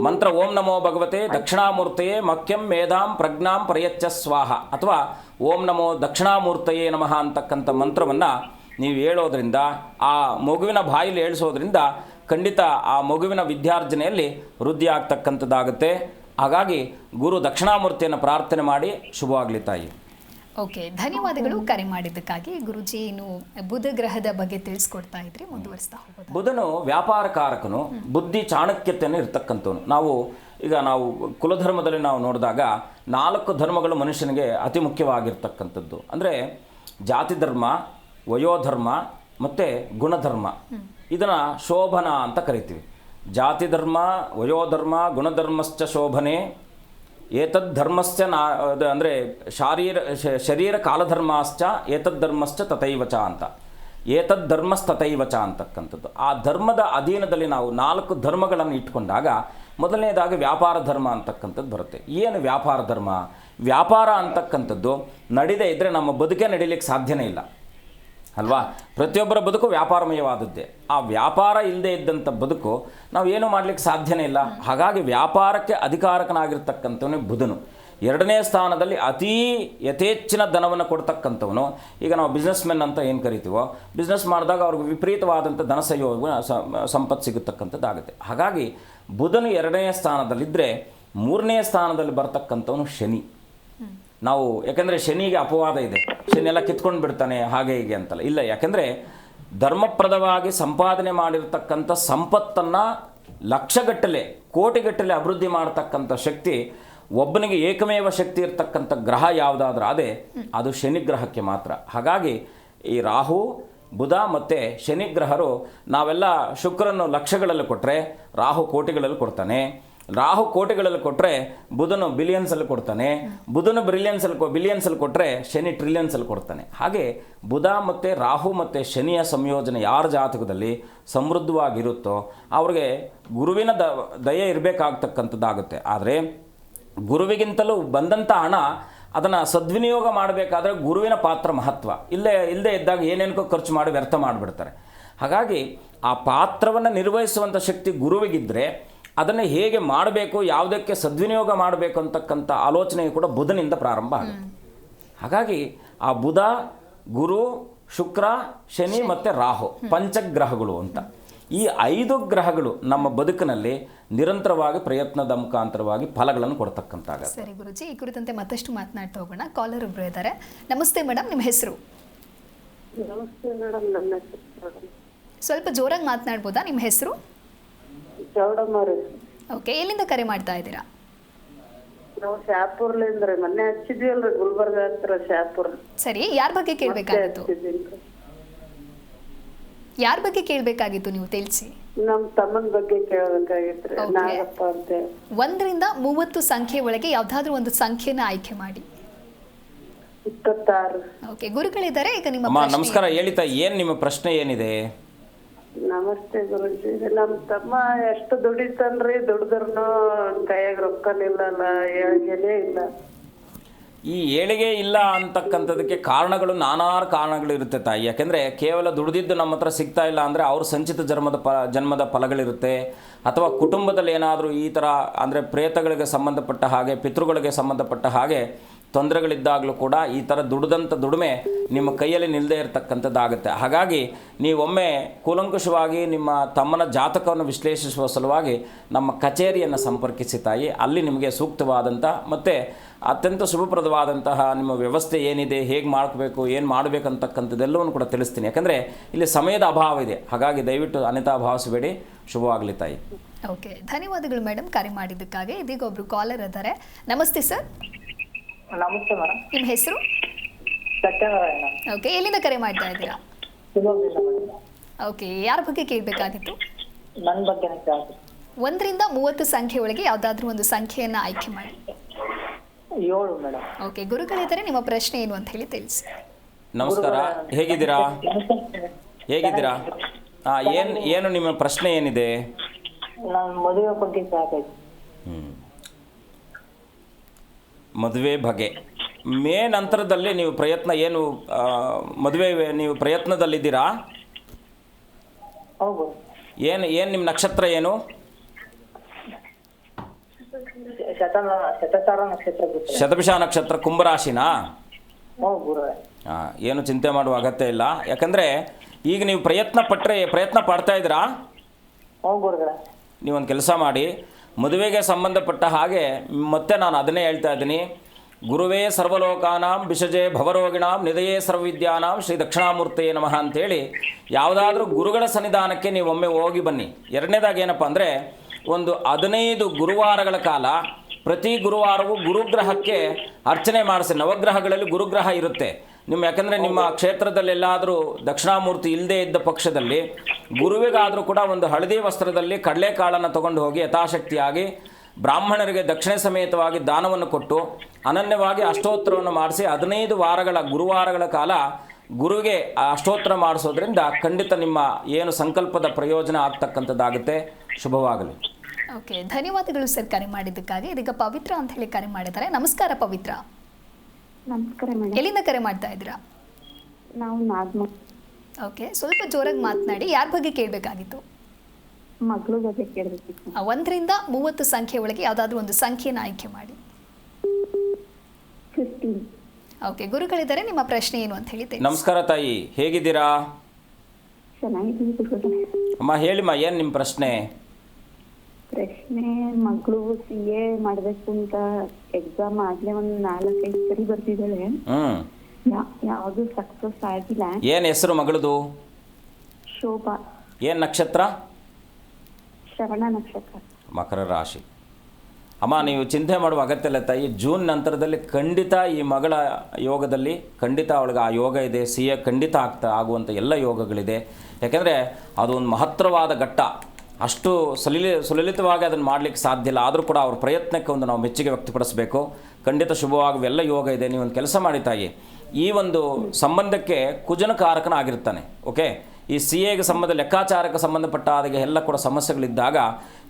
ಮಂತ್ರ ಓಂ ನಮೋ ಭಗವತೆ ದಕ್ಷಿಣಾಮೂರ್ತಯೇ ಮಖ್ಯಂ ಮೇಧಾಂ ಪ್ರಜ್ಞಾಂ ಪ್ರಯಚ್ಛ ಸ್ವಾಹ ಅಥವಾ ಓಂ ನಮೋ ದಕ್ಷಿಣಾಮೂರ್ತಯೇ ನಮಃ ಅಂತಕ್ಕಂಥ ಮಂತ್ರವನ್ನು ನೀವು ಹೇಳೋದ್ರಿಂದ, ಆ ಮಗುವಿನ ಬಾಯಿಲಿ ಹೇಳಿಸೋದ್ರಿಂದ ಖಂಡಿತ ಆ ಮಗುವಿನ ವಿದ್ಯಾರ್ಜನೆಯಲ್ಲಿ ವೃದ್ಧಿ ಆಗ್ತಕ್ಕಂಥದ್ದಾಗುತ್ತೆ ಹಾಗಾಗಿ ಗುರು ದಕ್ಷಿಣಾಮೂರ್ತಿಯನ್ನು ಪ್ರಾರ್ಥನೆ ಮಾಡಿ ಶುಭವಾಗಲಿ ತಾಯಿ. ಓಕೆ ಧನ್ಯವಾದಗಳು ಕರೆ ಮಾಡಿದ್ದಕ್ಕಾಗಿ. ಗುರುಜಿ ಏನು ಬುಧ ಗ್ರಹದ ಬಗ್ಗೆ ತಿಳಿಸ್ಕೊಡ್ತಾ ಇದ್ರಿ ಮುಂದುವರಿಸ್ತಾ ಹೋಗೋದು? ಬುಧನು ವ್ಯಾಪಾರಕಾರಕನು ಬುದ್ಧಿ ಚಾಣಕ್ಯತೆಯನ್ನು ಇರ್ತಕ್ಕಂಥವನು. ನಾವು ಈಗ ನಾವು ಕುಲಧರ್ಮದಲ್ಲಿ ನಾವು ನೋಡಿದಾಗ ನಾಲ್ಕು ಧರ್ಮಗಳು ಮನುಷ್ಯನಿಗೆ ಅತಿ ಮುಖ್ಯವಾಗಿರ್ತಕ್ಕಂಥದ್ದು. ಅಂದರೆ ಜಾತಿ ಧರ್ಮ ವಯೋಧರ್ಮ ಮತ್ತು ಗುಣಧರ್ಮ. ಇದನ್ನು ಶೋಭನ ಅಂತ ಕರಿತೀವಿ. ಜಾತಿ ಧರ್ಮ, ವಯೋಧರ್ಮ ಗುಣಧರ್ಮಶ್ಚ ಶೋಭನೆ, ಏತದ್ ಧರ್ಮಶ್ಚ ನಾ, ಅದು ಅಂದರೆ ಶಾರೀರ ಶರೀರ ಕಾಲಧರ್ಮಶ್ಚ ಏತದ್ ಧರ್ಮಶ್ಚ ತಥೈವಚ ಅಂತ. ಏತದ್ ಧರ್ಮಸ್ತಥೈವಚ ಅಂತಕ್ಕಂಥದ್ದು. ಆ ಧರ್ಮದ ಅಧೀನದಲ್ಲಿ ನಾವು ನಾಲ್ಕು ಧರ್ಮಗಳನ್ನು ಇಟ್ಕೊಂಡಾಗ ಮೊದಲನೇದಾಗಿ ವ್ಯಾಪಾರ ಧರ್ಮ ಅಂತಕ್ಕಂಥದ್ದು ಬರುತ್ತೆ. ಏನು ವ್ಯಾಪಾರ ಧರ್ಮ? ವ್ಯಾಪಾರ ಅಂತಕ್ಕಂಥದ್ದು ನಡೆದೇ ಇದ್ದರೆ ನಮ್ಮ ಬದುಕೇ ನಡೀಲಿಕ್ಕೆ ಸಾಧ್ಯನೇ ಇಲ್ಲ. ಅಲ್ವಾ? ಪ್ರತಿಯೊಬ್ಬರ ಬದುಕು ವ್ಯಾಪಾರಮಯವಾದದ್ದೇ. ಆ ವ್ಯಾಪಾರ ಇಲ್ಲದೆ ಇದ್ದಂಥ ಬದುಕು ನಾವು ಏನು ಮಾಡಲಿಕ್ಕೆ ಸಾಧ್ಯನೇ ಇಲ್ಲ. ಹಾಗಾಗಿ ವ್ಯಾಪಾರಕ್ಕೆ ಅಧಿಕಾರಕನಾಗಿರ್ತಕ್ಕಂಥವನೇ ಬುಧನು. ಎರಡನೇ ಸ್ಥಾನದಲ್ಲಿ ಅತೀ ಯಥೇಚ್ಛಿನ ಧನವನ್ನು ಕೊಡ್ತಕ್ಕಂಥವನು. ಈಗ ನಾವು ಬಿಸ್ನೆಸ್ ಮೆನ್ ಅಂತ ಏನು ಕರಿತೀವೋ ಬಿಸ್ನೆಸ್ ಮಾಡಿದಾಗ ಅವ್ರಿಗೆ ವಿಪರೀತವಾದಂಥ ಧನ ಸಂಯೋಗ ಸಂಪತ್ತು ಸಿಗತಕ್ಕಂಥದ್ದಾಗುತ್ತೆ ಹಾಗಾಗಿ ಬುಧನು ಎರಡನೇ ಸ್ಥಾನದಲ್ಲಿದ್ದರೆ ಮೂರನೇ ಸ್ಥಾನದಲ್ಲಿ ಬರ್ತಕ್ಕಂಥವನು ಶನಿ. ನಾವು, ಯಾಕಂದರೆ ಶನಿಗೆ ಅಪವಾದ ಇದೆ. ಎಲ್ಲ ಕಿತ್ಕೊಂಡು ಬಿಡ್ತಾನೆ, ಹಾಗೆ ಹೀಗೆ ಅಂತಲ್ಲ. ಇಲ್ಲ, ಯಾಕಂದರೆ ಧರ್ಮಪ್ರದವಾಗಿ ಸಂಪಾದನೆ ಮಾಡಿರ್ತಕ್ಕಂಥ ಸಂಪತ್ತನ್ನು ಲಕ್ಷಗಟ್ಟಲೆ, ಕೋಟಿಗಟ್ಟಲೆ ಅಭಿವೃದ್ಧಿ ಮಾಡತಕ್ಕಂಥ ಶಕ್ತಿ, ಒಬ್ಬನಿಗೆ ಏಕಮೇವ ಶಕ್ತಿ ಇರತಕ್ಕಂಥ ಗ್ರಹ ಯಾವುದಾದ್ರೂ ಅದೇ, ಅದು ಶನಿ ಗ್ರಹಕ್ಕೆ ಮಾತ್ರ. ಹಾಗಾಗಿ ಈ ರಾಹು, ಬುಧ ಮತ್ತು ಶನಿಗ್ರಹರು ನಾವೆಲ್ಲ ಶುಕ್ರನ್ನು ಲಕ್ಷಗಳಲ್ಲಿ ಕೊಟ್ಟರೆ ರಾಹು ಕೋಟಿಗಳಲ್ಲಿ ಕೊಡ್ತಾನೆ. ರಾಹು ಕೋಟಿಗಳಲ್ಲಿ ಕೊಟ್ಟರೆ ಬುಧನು ಬಿಲಿಯನ್ಸಲ್ಲಿ ಕೊಡ್ತಾನೆ. ಬುಧನು ಬ್ರಿಲಿಯನ್ಸಲ್ಲಿ ಕೊ ಬಿಲಿಯನ್ಸಲ್ಲಿ ಕೊಟ್ಟರೆ ಶನಿ ಟ್ರಿಲಿಯನ್ಸಲ್ಲಿ ಕೊಡ್ತಾನೆ. ಹಾಗೆ ಬುಧ ಮತ್ತು ರಾಹು ಮತ್ತು ಶನಿಯ ಸಂಯೋಜನೆ ಯಾರ ಜಾತಕದಲ್ಲಿ? ಸಮೃದ್ಧವಾಗಿರುತ್ತೋ ಅವ್ರಿಗೆ ಗುರುವಿನ ದ, ದಯೆ ಇರಬೇಕಾಗ್ತಕ್ಕಂಥದ್ದಾಗುತ್ತೆ. ಆದರೆ ಗುರುವಿಗಿಂತಲೂ ಬಂದಂಥ ಹಣ ಅದನ್ನು ಸದ್ವಿನಿಯೋಗ ಮಾಡಬೇಕಾದ್ರೆ ಗುರುವಿನ ಪಾತ್ರ ಮಹತ್ವ. ಇಲ್ಲೇ, ಇಲ್ಲದೆ ಇದ್ದಾಗ ಏನೇನಕ್ಕೋ ಖರ್ಚು ಮಾಡಿ ವ್ಯರ್ಥ ಮಾಡಿಬಿಡ್ತಾರೆ. ಹಾಗಾಗಿ ಆ ಪಾತ್ರವನ್ನು ನಿರ್ವಹಿಸುವಂಥ ಶಕ್ತಿ ಗುರುವಿಗಿದ್ದರೆ ಅದನ್ನು ಹೇಗೆ ಮಾಡಬೇಕು ಯಾವುದಕ್ಕೆ ಸದ್ವಿನಿಯೋಗ ಮಾಡಬೇಕು ಅಂತಕ್ಕಂಥ ಆಲೋಚನೆ ಕೂಡ ಬುಧನಿಂದ ಪ್ರಾರಂಭ ಆಗುತ್ತೆ. ಹಾಗಾಗಿ ಆ ಬುಧ ಗುರು ಶುಕ್ರ ಶನಿ ಮತ್ತು ರಾಹು ಪಂಚಗ್ರಹಗಳು ಅಂತ. ಈ ಐದು ಗ್ರಹಗಳು ನಮ್ಮ ಬದುಕಿನಲ್ಲಿ ನಿರಂತರವಾಗಿ ಪ್ರಯತ್ನದ ಮುಖಾಂತರವಾಗಿ ಫಲಗಳನ್ನು ಕೊಡ್ತಕ್ಕಂಥ ಸರಿ ಗುರುಜಿ ಈ ಕುರಿತಂತೆ ಮತ್ತಷ್ಟು ಮಾತನಾಡ್ತಾ ಹೋಗೋಣ. ಕಾಲರ್ ಒಬ್ರು ಇದ್ದಾರೆ. ನಮಸ್ತೆ ಮೇಡಮ್ ನಿಮ್ಮ ಹೆಸರು? ನಮಸ್ತೆ ಮೇಡಮ್ ನನ್ನ ಹೆಸರು ಸ್ವಲ್ಪ ಜೋರಾಗಿ ಮಾತನಾಡ್ಬೋದಾ? ನಿಮ್ಮ ಹೆಸರು? ಚೌಡಮ್ಮ ರೀ ಓಕೆ ಎಲ್ಲಿಂದ ಕರೆ ಮಾಡ್ತಾ ಇದ್ದೀರಾ? ನಾವು ಶಾಪುರ್ಲಿಂದ ರೀ ಮೊನ್ನೆ ಹಚ್ಚಿದ್ವಲ್ರಿ ಗುಲ್ಬರ್ಗ ಹತ್ರ ಶಾಪುರ್. ಸರಿ ಯಾರ ಬಗ್ಗೆ ಕೇಳಬೇಕಾಗಿತ್ತು? ಹಚ್ಚಿದ್ದೀನಿ ಯಾರ ಬಗ್ಗೆ ಕೇಳಬೇಕಾಗಿತ್ತು ನೀವು ತಿಳಿಸಿ? ನಮ್ ತಮ್ಮನ ಬಗ್ಗೆ ಕೇಳಬೇಕಾಗಿತ್ರಿ Okay. ನಾಗಪ್ಪ ಅಂತ. ಹೇಳಿ. ಒಂದರಿಂದ ಮೂವತ್ತು ಸಂಖ್ಯೆ ಒಳಗೆ ಯಾವ್ದಾದ್ರು ಒಂದು ಸಂಖ್ಯೆನ ಆಯ್ಕೆ ಮಾಡಿ. ಇಪ್ಪತ್ತಾರು. ಓಕೆ ಗುರುಗಳಿದ್ದಾರೆ ಈಗ ನಿಮ್ಮ ಅಮ್ಮ ಪ್ರಶ್ನೆ ನಮಸ್ಕಾರ ಹೇಳಿತಾ ಏನು ನಿಮ್ಮ ಪ್ರಶ್ನೆ ಏನಿದೆ? ನಮಸ್ತೆ ಗುರುಜಿ. ನಮ್ ತಮ್ಮ ಎಷ್ಟು ದುಡಿತಾನ್ರಿ, ದುಡ್ದ್ರನು ಕೈಯಾಗ ರೊಕ್ಕ ಇಲ್ಲಲ್ಲ, ಏಳಿಗೆನೇ ಇಲ್ಲ. ಈ ಏಳಿಗೆ ಇಲ್ಲ ಅಂತಕ್ಕಂಥದಕ್ಕೆ ಕಾರಣಗಳು ನಾನಾರು ಕಾರಣಗಳು ಇರುತ್ತೆ ತಾಯಿ. ಯಾಕೆಂದರೆ ಕೇವಲ ದುಡಿದಿದ್ದು ನಮ್ಮ ಹತ್ರ ಸಿಗ್ತಾ ಇಲ್ಲ ಅಂದರೆ ಅವ್ರ ಸಂಚಿತ ಜನ್ಮದ ಪ, ಜನ್ಮದ ಫಲಗಳಿರುತ್ತೆ. ಅಥವಾ ಕುಟುಂಬದಲ್ಲಿ ಏನಾದರೂ ಈ ಥರ ಅಂದರೆ ಪ್ರೇತಗಳಿಗೆ ಸಂಬಂಧಪಟ್ಟ ಹಾಗೆ, ಪಿತೃಗಳಿಗೆ ಸಂಬಂಧಪಟ್ಟ ಹಾಗೆ ತೊಂದರೆಗಳಿದ್ದಾಗಲೂ ಕೂಡ ಈ ಥರ ದುಡಿದಂಥ ದುಡಿಮೆ ನಿಮ್ಮ ಕೈಯಲ್ಲಿ ನಿಲ್ಲದೆ ಇರತಕ್ಕಂಥದ್ದಾಗುತ್ತೆ. ಹಾಗಾಗಿ ನೀವೊಮ್ಮೆ ಕೂಲಂಕುಷವಾಗಿ ನಿಮ್ಮ ತಮ್ಮನ ಜಾತಕವನ್ನು ವಿಶ್ಲೇಷಿಸುವ ಸಲುವಾಗಿ ನಮ್ಮ ಕಚೇರಿಯನ್ನು ಸಂಪರ್ಕಿಸಿ ತಾಯಿ. ಅಲ್ಲಿ ನಿಮಗೆ ಸೂಕ್ತವಾದಂಥ ಮತ್ತು ಅತ್ಯಂತ ಶುಭಪ್ರದವಾದಂತಹ ನಿಮ್ಮ ವ್ಯವಸ್ಥೆ ಏನಿದೆ, ಹೇಗೆ ಮಾಡಬೇಕು, ಏನು ಮಾಡಬೇಕಂತಕ್ಕಂಥದ್ದೆಲ್ಲವನ್ನು ಕೂಡ ತಿಳಿಸ್ತೀನಿ. ಯಾಕಂದರೆ ಇಲ್ಲಿ ಸಮಯದ ಅಭಾವ ಇದೆ. ಹಾಗಾಗಿ ದಯವಿಟ್ಟು ಅನಿತಾ ಭಾವಿಸಬೇಡಿ. ಶುಭವಾಗಲಿ ತಾಯಿ. ಓಕೆ, ಧನ್ಯವಾದಗಳು ಮೇಡಮ್ ಕರೆ ಮಾಡಿದ್ದಕ್ಕಾಗಿ. ಇದೀಗ ಒಬ್ರು ಕಾಲರ್ ಇದ್ದಾರೆ. ನಮಸ್ತೆ ಸರ್. ನಮಸ್ತೆ ಮೇಡಮ್. ನಿಮ್ಮ ಹೆಸರು? ಸತ್ಯನಾರಾಯಣ. ಓಕೆ ಎಲ್ಲಿಂದ ಕರೆ ಮಾಡ್ತಾ ಇದ್ದೀರಾ? ಶಿವಮೊಗ್ಗದಿಂದ ಮೇಡಮ್. ಓಕೆ ಯಾರ ಬಗ್ಗೆ ಕೇಳಬೇಕಾಗಿತ್ತು? ನನ್ನ ಬಗ್ಗೆನೇ ಕೇಳ್ತೀನಿ. ಒಂದರಿಂದ ಮೂವತ್ತು ಸಂಖ್ಯೆ ಒಳಗೆ ಯಾವುದಾದ್ರೂ ಒಂದು ಸಂಖ್ಯೆಯನ್ನು ಆಯ್ಕೆ ಮಾಡಿ. ಏಳು ಮೇಡಮ್. ಓಕೆ ಗುರುಗಳಿದ್ದರೆ ನಿಮ್ಮ ಪ್ರಶ್ನೆ ಏನು ಅಂತ ಹೇಳಿ ತಿಳಿಸಿ. ನಮಸ್ಕಾರ ಹೇಗಿದ್ದೀರಾ? ಹೇಗಿದ್ದೀರಾ? ಹಾಂ ಏನು ಏನು ನಿಮ್ಮ ಪ್ರಶ್ನೆ ಏನಿದೆ? ನಾನು ಮದುವೆ ಬಗ್ಗೆ ಸಾಕೈತಿ ಹ್ಮ್. ಮದುವೆ ಬಗೆ. ಮೇ ನಂತರದಲ್ಲಿ ನೀವು ಪ್ರಯತ್ನ ಏನು ಮದುವೆ ನೀವು ಪ್ರಯತ್ನದಲ್ಲಿದ್ದೀರಾ? ಏನು ಏನು ನಿಮ್ಮ ನಕ್ಷತ್ರ ಏನು? ಶತಭಿಷ ನಕ್ಷತ್ರ ಕುಂಭರಾಶಿನಾ? ಏನು ಚಿಂತೆ ಮಾಡುವ ಅಗತ್ಯ ಇಲ್ಲ. ಯಾಕಂದ್ರೆ ಈಗ ನೀವು ಪ್ರಯತ್ನ ಪಟ್ಟರೆ ಪ್ರಯತ್ನ ಪಡ್ತಾ ಇದ್ದೀರಾ? ನೀವೊಂದು ಕೆಲಸ ಮಾಡಿ. ಮದುವೆಗೆ ಸಂಬಂಧಪಟ್ಟ ಹಾಗೆ ಮತ್ತೆ ನಾನು ಅದನ್ನೇ ಹೇಳ್ತಾ ಇದ್ದೀನಿ. ಗುರುವೇ ಸರ್ವಲೋಕಾನಾಂ ಬಿಷಜೆ ಭವರೋಗಿಣಾಂ ನಿಧಯೇ ಸರ್ವವಿದ್ಯಾನಾಂ ಶ್ರೀ ದಕ್ಷಿಣಾಮೂರ್ತಿಯೇ ನಮಃ ಅಂತೇಳಿ ಯಾವುದಾದ್ರೂ ಗುರುಗಳ ಸನ್ನಿಧಾನಕ್ಕೆ ನೀವು ಒಮ್ಮೆ ಹೋಗಿ ಬನ್ನಿ. ಎರಡನೇದಾಗಿ ಏನಪ್ಪ ಅಂದರೆ ಒಂದು ಹದಿನೈದು ಗುರುವಾರಗಳ ಕಾಲ ಪ್ರತಿ ಗುರುವಾರವೂ ಗುರುಗ್ರಹಕ್ಕೆ ಅರ್ಚನೆ ಮಾಡಿಸಿ. ನವಗ್ರಹಗಳಲ್ಲಿ ಗುರುಗ್ರಹ ಇರುತ್ತೆ. ನಿಮ್ಮ ಯಾಕಂದರೆ ನಿಮ್ಮ ಕ್ಷೇತ್ರದಲ್ಲೆಲ್ಲಾದರೂ ದಕ್ಷಿಣಾಮೂರ್ತಿ ಇಲ್ಲದೆ ಇದ್ದ ಪಕ್ಷದಲ್ಲಿ ಗುರುವಿಗಾದರೂ ಕೂಡ ಒಂದು ಹಳದಿ ವಸ್ತ್ರದಲ್ಲಿ ಕಡಲೆಕಾಳನ್ನು ತಗೊಂಡು ಹೋಗಿ ಯಥಾಶಕ್ತಿಯಾಗಿ ಬ್ರಾಹ್ಮಣರಿಗೆ ದಕ್ಷಿಣ ಸಮೇತವಾಗಿ ದಾನವನ್ನು ಕೊಟ್ಟು ಅನನ್ಯವಾಗಿ ಅಷ್ಟೋತ್ತರವನ್ನು ಮಾಡಿಸಿ ಹದಿನೈದು ವಾರಗಳ ಗುರುವಾರಗಳ ಕಾಲ ಗುರುಗೆ ಆ ಅಷ್ಟೋತ್ತರ ಮಾಡಿಸೋದ್ರಿಂದ ಖಂಡಿತ ನಿಮ್ಮ ಏನು ಸಂಕಲ್ಪದ ಪ್ರಯೋಜನ ಆಗ್ತಕ್ಕಂಥದ್ದಾಗುತ್ತೆ. ಶುಭವಾಗಲಿ. ಓಕೆ ಧನ್ಯವಾದಗಳು ಸರ್ ಕರೆ ಮಾಡಿದ್ದಕ್ಕಾಗಿ. ಇದೀಗ ಪವಿತ್ರ ಅಂತ ಹೇಳಿ ಕರೆ ಮಾಡಿದ್ದಾರೆ. ನಮಸ್ಕಾರ ಪವಿತ್ರ. ನಮಸ್ಕಾರ ಮೇಡಮ್ ಎಲ್ಲಿಂದ ಕರೆ ಮಾಡ್ತಾ ಇದ್ದೀರಾ? ನಾವು ನಾಗಮ. ಓಕೆ ಸ್ವಲ್ಪ ಜೋರಾಗಿ ಮಾತನಾಡಿ ಯಾರ ಬಗ್ಗೆ ಕೇಳಬೇಕಾಗಿತ್ತು? ಮಗಳ ಬಗ್ಗೆ ಕೇಳಬೇಕಿತ್ತು. ಒಂದರಿಂದ ಮೂವತ್ತು ಸಂಖ್ಯೆ ಒಳಗೆ ಯಾವುದಾದ್ರೂ ಒಂದು ಸಂಖ್ಯೆನ ಆಯ್ಕೆ ಮಾಡಿ. ಫಿಫ್ಟೀನ್ ಓಕೆ ಗುರುಗಳಿದ್ದಾರೆ ನಿಮ್ಮ ಪ್ರಶ್ನೆ ಏನು ಅಂತ ಹೇಳಿದ್ದೆ ನಮಸ್ಕಾರ ತಾಯಿ ಹೇಗಿದ್ದೀರಾ? ಅಮ್ಮ ಹೇಳಿಮ್ಮ ಏನು ನಿಮ್ಮ ಪ್ರಶ್ನೆ? ಪ್ರಶ್ನೆ ಮಗಳು ಸಿ ಎ ಮಾಡ್ಬೇಕು ಅಂತ ಎಕ್ಸಾಮ್ ಆಗ್ಲೇ ಒಂದ್ ನಾಲ್ಕೈದು ಸರಿ ಬರ್ತಿದ್ದಾಳೆ ಹ್ಮ್ ಯಾವುದು ಸಕ್ಸಸ್ ಆಗಿಲ್ಲ. ಏನ್ ಹೆಸರು ಮಗಳದು? ಶೋಭಾ. ಏನ್ ನಕ್ಷತ್ರ? ಶ್ರವಣ ನಕ್ಷತ್ರ. ಮಕರ ರಾಶಿ. ಅಮ್ಮ ನೀವು ಚಿಂತೆ ಮಾಡುವ ಅಗತ್ಯ ಇಲ್ಲ ತಾಯಿ. ಜೂನ್ ನಂತರದಲ್ಲಿ ಖಂಡಿತ ಈ ಮಗಳ ಯೋಗದಲ್ಲಿ ಖಂಡಿತ ಅವಳಿಗೆ ಆ ಯೋಗ ಇದೆ. ಸಿ ಎ ಖಂಡಿತ ಆಗ್ತಾ ಆಗುವಂಥ ಎಲ್ಲ ಯೋಗಗಳಿದೆ. ಯಾಕೆಂದರೆ ಅದು ಒಂದು ಮಹತ್ತರವಾದ ಘಟ್ಟ. ಅಷ್ಟು ಸಲಿಲಿ ಸುಲಲಿತವಾಗಿ ಅದನ್ನು ಮಾಡಲಿಕ್ಕೆ ಸಾಧ್ಯ ಇಲ್ಲ. ಆದರೂ ಕೂಡ ಅವ್ರ ಪ್ರಯತ್ನಕ್ಕೆ ಒಂದು ನಾವು ಮೆಚ್ಚುಗೆ ವ್ಯಕ್ತಪಡಿಸಬೇಕು. ಖಂಡಿತ ಶುಭವಾಗುವ ಎಲ್ಲ ಯೋಗ ಇದೆ ನೀವು ಒಂದು ಕೆಲಸ ಮಾಡಿ ತಾಯಿ. ಈ ಒಂದು ಸಂಬಂಧಕ್ಕೆ ಕುಜನಕಾರಕನ ಕಾರಕನಾಗಿರ್ತಾನೆ ಓಕೆ? ಈ ಸಿ ಎಗೆ ಸಂಬಂಧ ಲೆಕ್ಕಾಚಾರಕ್ಕೆ ಸಂಬಂಧಪಟ್ಟ ಹಾಗೆ ಎಲ್ಲ ಕೂಡ ಸಮಸ್ಯೆಗಳಿದ್ದಾಗ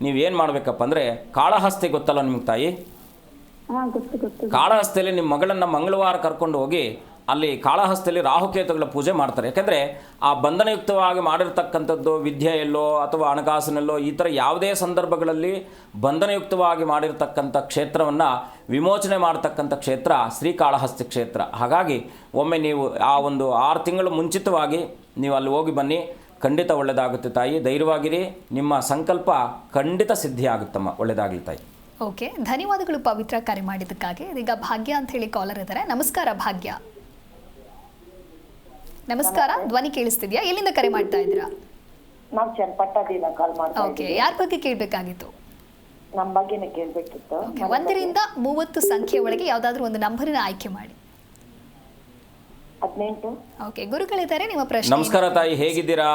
ನೀವೇನು ಮಾಡಬೇಕಪ್ಪ ಅಂದರೆ ಕಾಳಹಸ್ತಿ ಗೊತ್ತಲ್ಲ ನಿಮ್ಗೆ ತಾಯಿ? ಕಾಳಹಸ್ತಿಯಲ್ಲಿ ನಿಮ್ಮ ಮಗಳನ್ನು ಮಂಗಳವಾರ ಕರ್ಕೊಂಡು ಹೋಗಿ ಅಲ್ಲಿ ಕಾಳಹಸ್ತಿಯಲ್ಲಿ ರಾಹುಕೇತುಗಳ ಪೂಜೆ ಮಾಡ್ತಾರೆ. ಯಾಕೆಂದರೆ ಆ ಬಂಧನಯುಕ್ತವಾಗಿ ಮಾಡಿರ್ತಕ್ಕಂಥದ್ದು ವಿದ್ಯೆಯಲ್ಲೋ ಅಥವಾ ಹಣಕಾಸಿನಲ್ಲೋ ಈ ಥರ ಯಾವುದೇ ಸಂದರ್ಭಗಳಲ್ಲಿ ಬಂಧನಯುಕ್ತವಾಗಿ ಮಾಡಿರ್ತಕ್ಕಂಥ ಕ್ಷೇತ್ರವನ್ನು ವಿಮೋಚನೆ ಮಾಡ್ತಕ್ಕಂಥ ಕ್ಷೇತ್ರ ಶ್ರೀಕಾಳಹಸ್ತಿ ಕ್ಷೇತ್ರ. ಹಾಗಾಗಿ ಒಮ್ಮೆ ನೀವು ಆ ಒಂದು ಆರು ತಿಂಗಳು ಮುಂಚಿತವಾಗಿ ನೀವು ಅಲ್ಲಿ ಹೋಗಿ ಬನ್ನಿ. ಖಂಡಿತ ಒಳ್ಳೆಯದಾಗುತ್ತೆ ತಾಯಿ. ಧೈರ್ಯವಾಗಿರಿ. ನಿಮ್ಮ ಸಂಕಲ್ಪ ಖಂಡಿತ ಸಿದ್ಧಿಯಾಗುತ್ತಮ್ಮ. ಒಳ್ಳೆಯದಾಗಲಿ ತಾಯಿ. ಓಕೆ. ಧನ್ಯವಾದಗಳು ಪವಿತ್ರ ಕರೆ ಮಾಡಿದ್ದಕ್ಕಾಗಿ. ಇದೀಗ ಭಾಗ್ಯ ಅಂತ ಹೇಳಿ ಕಾಲರ್ ಇದ್ದಾರೆ. ನಮಸ್ಕಾರ ಭಾಗ್ಯ. ನಮಸ್ಕಾರ ಧ್ವನಿ ಕೇಳಿಸ್ತಿದ್ಯಾ? ಎಲ್ಲಿಂದ ಕರೆ ಮಾಡ್ತಾ ಇದ್ದೀರಾ? ನಾವು ಚನ್ನಪಟ್ಟದಿಂದ ಕಾಲ್ ಮಾಡ್ತಾ ಓಕೆ ಇದ್ದೀವಿ. ಯಾರ ಬಗ್ಗೆ ಕೇಳಬೇಕಾಗಿತ್ತು? ನಮ್ಮ ಬಗ್ಗೆನೇ ಕೇಳ್ಬೇಕಿತ್ತು. ಓಕೆ ಒಂದರಿಂದ ಮೂವತ್ತು ಸಂಖ್ಯೆ ಒಳಗೆ ಯಾವುದಾದ್ರೂ ಒಂದು ನಂಬರಿನ ಆಯ್ಕೆ ಮಾಡಿ. ಹದಿನೆಂಟು. ಓಕೆ ಗುರುಗಳಿದ್ದಾರೆ ನಿಮ್ಮ ಪ್ರಶ್ನೆ ನಮಸ್ಕಾರ ತಾಯಿ ಹೇಗಿದ್ದೀರಾ?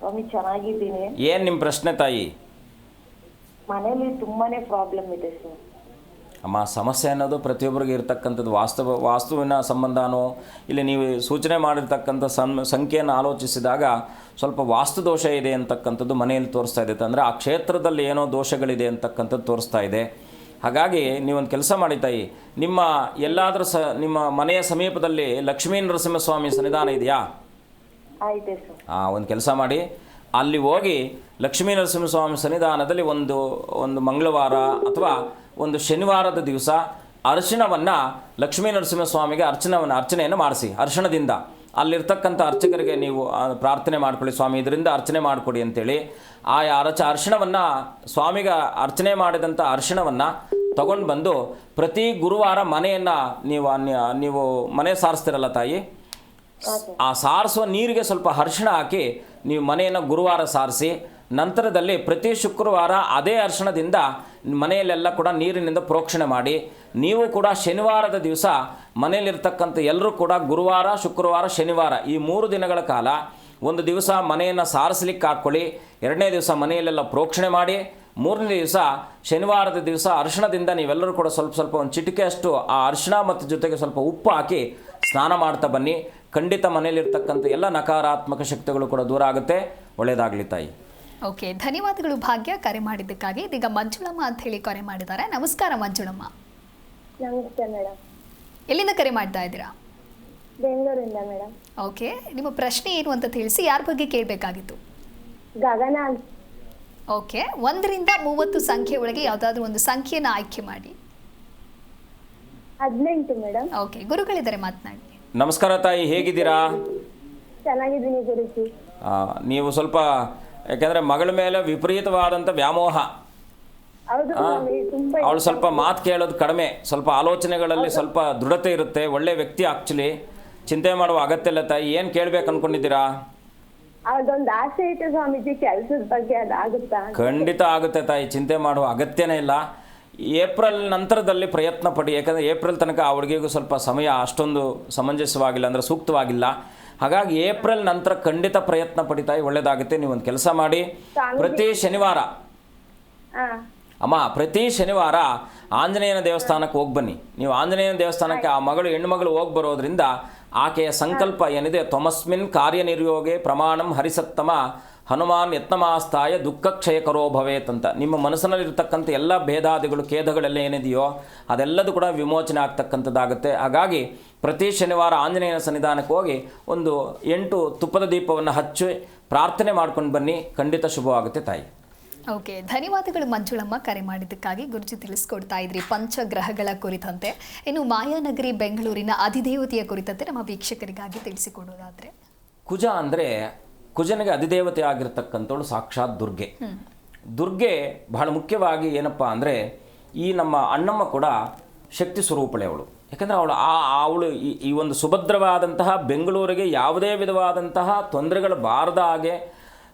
ಸ್ವಾಮಿ ಚೆನ್ನಾಗಿದ್ದೀನಿ. ಏನು ನಿಮ್ಮ ಪ್ರಶ್ನೆ ತಾಯಿ? ಮನೇಲಿ ತುಂಬಾನೇ ಪ್ರಾಬ್ಲಮ್ ಇದೆ ಸರ್ ಅಮ್ಮ ಸಮಸ್ಯೆ ಅನ್ನೋದು ಪ್ರತಿಯೊಬ್ಬರಿಗೆ ಇರತಕ್ಕಂಥದ್ದು. ವಾಸ್ತವ ವಾಸ್ತುವಿನ ಸಂಬಂಧನೋ ಇಲ್ಲಿ ನೀವು ಸೂಚನೆ ಮಾಡಿರ್ತಕ್ಕಂಥ ಸಂ ಸಂಖ್ಯೆಯನ್ನು ಆಲೋಚಿಸಿದಾಗ ಸ್ವಲ್ಪ ವಾಸ್ತು ದೋಷ ಇದೆ ಅಂತಕ್ಕಂಥದ್ದು ಮನೆಯಲ್ಲಿ ತೋರಿಸ್ತಾ ಇದೆ. ಅಂದರೆ ಆ ಕ್ಷೇತ್ರದಲ್ಲಿ ಏನೋ ದೋಷಗಳಿದೆ ಅಂತಕ್ಕಂಥದ್ದು ತೋರಿಸ್ತಾ ಇದೆ. ಹಾಗಾಗಿ ನೀವೊಂದು ಕೆಲಸ ಮಾಡಿ ತಾಯಿ. ನಿಮ್ಮ ಎಲ್ಲಾದರೂ ಸ ನಿಮ್ಮ ಮನೆಯ ಸಮೀಪದಲ್ಲಿ ಲಕ್ಷ್ಮೀ ನರಸಿಂಹಸ್ವಾಮಿ ಸನ್ನಿಧಾನ ಇದೆಯಾ? ಹಾಂ ಒಂದು ಕೆಲಸ ಮಾಡಿ. ಅಲ್ಲಿ ಹೋಗಿ ಲಕ್ಷ್ಮೀ ನರಸಿಂಹಸ್ವಾಮಿ ಸನ್ನಿಧಾನದಲ್ಲಿ ಒಂದು ಒಂದು ಮಂಗಳವಾರ ಅಥವಾ ಒಂದು ಶನಿವಾರದ ದಿವಸ ಅರ್ಶಿಣವನ್ನು ಲಕ್ಷ್ಮೀ ನರಸಿಂಹಸ್ವಾಮಿಗೆ ಅರ್ಚನವನ್ನು ಅರ್ಚನೆಯನ್ನು ಮಾಡಿಸಿ ಅರ್ಶಿಣದಿಂದ. ಅಲ್ಲಿರ್ತಕ್ಕಂಥ ಅರ್ಚಕರಿಗೆ ನೀವು ಪ್ರಾರ್ಥನೆ ಮಾಡಿಕೊಳ್ಳಿ ಸ್ವಾಮಿ ಇದರಿಂದ ಅರ್ಚನೆ ಮಾಡಿಕೊಡಿ ಅಂತೇಳಿ ಆ ಅರಚ ಅರ್ಶಿಣವನ್ನು ಸ್ವಾಮಿಗೆ ಅರ್ಚನೆ ಮಾಡಿದಂಥ ಅರ್ಶಿಣವನ್ನು ತಗೊಂಡು ಬಂದು ಪ್ರತಿ ಗುರುವಾರ ಮನೆಯನ್ನು ನೀವು ನೀವು ಮನೆ ಸಾರಿಸ್ತೀರಲ್ಲ ತಾಯಿ? ಆ ಸಾರಿಸುವ ನೀರಿಗೆ ಸ್ವಲ್ಪ ಅರ್ಶಿಣ ಹಾಕಿ ನೀವು ಮನೆಯನ್ನು ಗುರುವಾರ ಸಾರಿಸಿ ನಂತರದಲ್ಲಿ ಪ್ರತಿ ಶುಕ್ರವಾರ ಅದೇ ಅರ್ಶನದಿಂದ ಮನೆಯಲ್ಲೆಲ್ಲ ಕೂಡ ನೀರಿನಿಂದ ಪ್ರೋಕ್ಷಣೆ ಮಾಡಿ, ನೀವು ಕೂಡ ಶನಿವಾರದ ದಿವಸ ಮನೆಯಲ್ಲಿರ್ತಕ್ಕಂಥ ಎಲ್ಲರೂ ಕೂಡ ಗುರುವಾರ, ಶುಕ್ರವಾರ, ಶನಿವಾರ ಈ ಮೂರು ದಿನಗಳ ಕಾಲ ಒಂದು ದಿವಸ ಮನೆಯನ್ನು ಸಾರಿಸ್ಲಿಕ್ಕೆ ಹಾಕ್ಕೊಳ್ಳಿ, ಎರಡನೇ ದಿವಸ ಮನೆಯಲ್ಲೆಲ್ಲ ಪ್ರೋಕ್ಷಣೆ ಮಾಡಿ, ಮೂರನೇ ದಿವಸ ಶನಿವಾರದ ದಿವಸ ಅರ್ಶನದಿಂದ ನೀವೆಲ್ಲರೂ ಕೂಡ ಸ್ವಲ್ಪ ಸ್ವಲ್ಪ ಒಂದು ಚಿಟಿಕೆಯಷ್ಟು ಆ ಅರ್ಶನ ಮತ್ತು ಜೊತೆಗೆ ಸ್ವಲ್ಪ ಉಪ್ಪು ಹಾಕಿ ಸ್ನಾನ ಮಾಡ್ತಾ ಬನ್ನಿ. ಖಂಡಿತ ಮನೆಯಲ್ಲಿರ್ತಕ್ಕಂಥ ಎಲ್ಲ ನಕಾರಾತ್ಮಕ ಶಕ್ತಿಗಳು ಕೂಡ ದೂರ ಆಗುತ್ತೆ. ಒಳ್ಳೆಯದಾಗಲಿ ತಾಯಿ. ಓಕೆ ಧನ್ಯವಾದಗಳು ಭಾಗ್ಯ ಕರೆ ಮಾಡಿದ್ದಕ್ಕಾಗಿ. ಇದೀಗ ಮಂಜುಳಮ್ಮ ಅಂತ ಹೇಳಿ ಕರೆ ಮಾಡಿದ್ದಾರೆ. ನಮಸ್ಕಾರ ಮಂಜುಳಮ್ಮ. ನಮಸ್ತೆ ಮೇಡಮ್ ಎಲ್ಲಿಂದ ಕರೆ ಮಾಡ್ತಾ ಇದ್ದೀರಾ? ಬೆಂಗಳೂರಿಂದ ಮೇಡಮ್ ಓಕೆ ನಿಮ್ಮ ಪ್ರಶ್ನೆ ಏನು ಅಂತ ತಿಳಿಸಿ ಯಾರ ಬಗ್ಗೆ ಕೇಳಬೇಕಾಗಿತ್ತು? ಗಗನ ಓಕೆ ಒಂದರಿಂದ ಮೂವತ್ತು ಸಂಖ್ಯೆ ಒಳಗೆ ಯಾವುದಾದ್ರೂ ಒಂದು ಸಂಖ್ಯೆನ ಆಯ್ಕೆ ಮಾಡಿ. ಹದಿನೆಂಟು ಮೇಡಮ್ ಓಕೆ ಗುರುಗಳಿದ್ದಾರೆ ಮಾತನಾಡಿ. ನಮಸ್ಕಾರ ತಾಯಿ ಹೇಗಿದ್ದೀರಾ? ಚೆನ್ನಾಗಿದ್ದೀನಿ ಗುರುಜಿ. ಆ, ನೀವು ಸ್ವಲ್ಪ ಯಾಕೆಂದರೆ ಮಗಳ ಮೇಲೆ ವಿಪರೀತವಾದಂಥ ವ್ಯಾಮೋಹ. ಅವಳು ಸ್ವಲ್ಪ ಮಾತು ಕೇಳೋದು ಕಡಿಮೆ. ಸ್ವಲ್ಪ ಆಲೋಚನೆಗಳಲ್ಲಿ ಸ್ವಲ್ಪ ದೃಢತೆ ಇರುತ್ತೆ. ಒಳ್ಳೆ ವ್ಯಕ್ತಿ ಆಕ್ಚುಲಿ ಚಿಂತೆ ಮಾಡುವ ಅಗತ್ಯ ಇಲ್ಲ ತಾಯಿ. ಏನು ಕೇಳಬೇಕು ಅನ್ಕೊಂಡಿದ್ದೀರಾ? ಅದೊಂದು ಆಸೆ ಇತ್ತು ಸ್ವಾಮೀಜಿ ಕೆಲ್ಸದ ಬಗ್ಗೆ ಅದಾಗುತ್ತಾ ಖಂಡಿತ ಆಗುತ್ತೆ ತಾಯಿ. ಚಿಂತೆ ಮಾಡುವ ಅಗತ್ಯನೇ ಇಲ್ಲ. ಏಪ್ರಿಲ್ ನಂತರದಲ್ಲಿ ಪ್ರಯತ್ನ ಪಡಿ. ಯಾಕಂದ್ರೆ ಏಪ್ರಿಲ್ ತನಕ ಆ ಹುಡುಗಿಗೂ ಸ್ವಲ್ಪ ಸಮಯ ಅಷ್ಟೊಂದು ಸಮಂಜಸವಾಗಿಲ್ಲ ಅಂದರೆ ಸೂಕ್ತವಾಗಿಲ್ಲ. ಹಾಗಾಗಿ ಏಪ್ರಿಲ್ ನಂತರ ಖಂಡಿತ ಪ್ರಯತ್ನ ಪಡಿತಾಯಿ ಒಳ್ಳೇದಾಗುತ್ತೆ. ನೀವು ಒಂದು ಕೆಲಸ ಮಾಡಿ. ಪ್ರತಿ ಶನಿವಾರ. ಅಮ್ಮ ಪ್ರತಿ ಶನಿವಾರ ಆಂಜನೇಯನ ದೇವಸ್ಥಾನಕ್ಕೆ ಹೋಗಿ ಬನ್ನಿ. ನೀವು ಆಂಜನೇಯನ ದೇವಸ್ಥಾನಕ್ಕೆ ಆ ಮಗಳು ಹೆಣ್ಣುಮಗಳು ಹೋಗಿ ಬರೋದ್ರಿಂದ ಆಕೆಯ ಸಂಕಲ್ಪ ಏನಿದೆ? ತೊಮಸ್ಮಿನ್ ಕಾರ್ಯನಿರ್ಯೋಗೆ ಪ್ರಮಾಣಂ ಹರಿಸತ್ತಮ ಹನುಮಾನ್ ಯತ್ನಮಾಸ್ತಾಯ ದುಃಖ ಕ್ಷಯಕರೋ ಭವೇತ್ ಅಂತ ನಿಮ್ಮ ಮನಸ್ಸಿನಲ್ಲಿರ್ತಕ್ಕಂಥ ಎಲ್ಲ ಭೇದಾದಿಗಳು ಖೇದಗಳೆಲ್ಲ ಏನಿದೆಯೋ ಅದೆಲ್ಲದೂ ಕೂಡ ವಿಮೋಚನೆ ಆಗ್ತಕ್ಕಂಥದ್ದಾಗುತ್ತೆ. ಹಾಗಾಗಿ ಪ್ರತಿ ಶನಿವಾರ ಆಂಜನೇಯನ ಸನ್ನಿಧಾನಕ್ಕೆ ಹೋಗಿ ಒಂದು ಎಂಟು ತುಪ್ಪದ ದೀಪವನ್ನು ಹಚ್ಚಿ ಪ್ರಾರ್ಥನೆ ಮಾಡ್ಕೊಂಡು ಬನ್ನಿ. ಖಂಡಿತ ಶುಭವಾಗುತ್ತೆ ತಾಯಿ. ಓಕೆ ಧನ್ಯವಾದಗಳು ಮಂಜುಳಮ್ಮ. ಕರೆ ಮಾಡಿದ್ದಕ್ಕಾಗಿ ಗುರುಜಿ ತಿಳಿಸ್ಕೊಡ್ತಾ ಇದ್ರಿ ಪಂಚಗ್ರಹಗಳ ಕುರಿತಂತೆ. ಇನ್ನು ಮಾಯಾನಗರಿ ಬೆಂಗಳೂರಿನ ಅಧಿದೇವತೆಯ ಕುರಿತಂತೆ ನಮ್ಮ ವೀಕ್ಷಕರಿಗಾಗಿ ತಿಳಿಸಿಕೊಡೋದಾದರೆ. ಕುಜ ಅಂದರೆ ಕುಜನಿಗೆ ಅಧಿದೇವತೆ ಆಗಿರ್ತಕ್ಕಂಥವಳು ಸಾಕ್ಷಾತ್ ದುರ್ಗೆ. ದುರ್ಗೆ ಬಹಳ ಮುಖ್ಯವಾಗಿ ಏನಪ್ಪ ಅಂದರೆ ಈ ನಮ್ಮ ಅಣ್ಣಮ್ಮ ಕೂಡ ಶಕ್ತಿ ಸ್ವರೂಪಳೆ ಅವಳು. ಯಾಕಂದರೆ ಅವಳು ಆ ಅವಳು ಈ ಈ ಒಂದು ಸುಭದ್ರವಾದಂತಹ ಬೆಂಗಳೂರಿಗೆ ಯಾವುದೇ ವಿಧವಾದಂತಹ ತೊಂದರೆಗಳು ಬಾರದ ಹಾಗೆ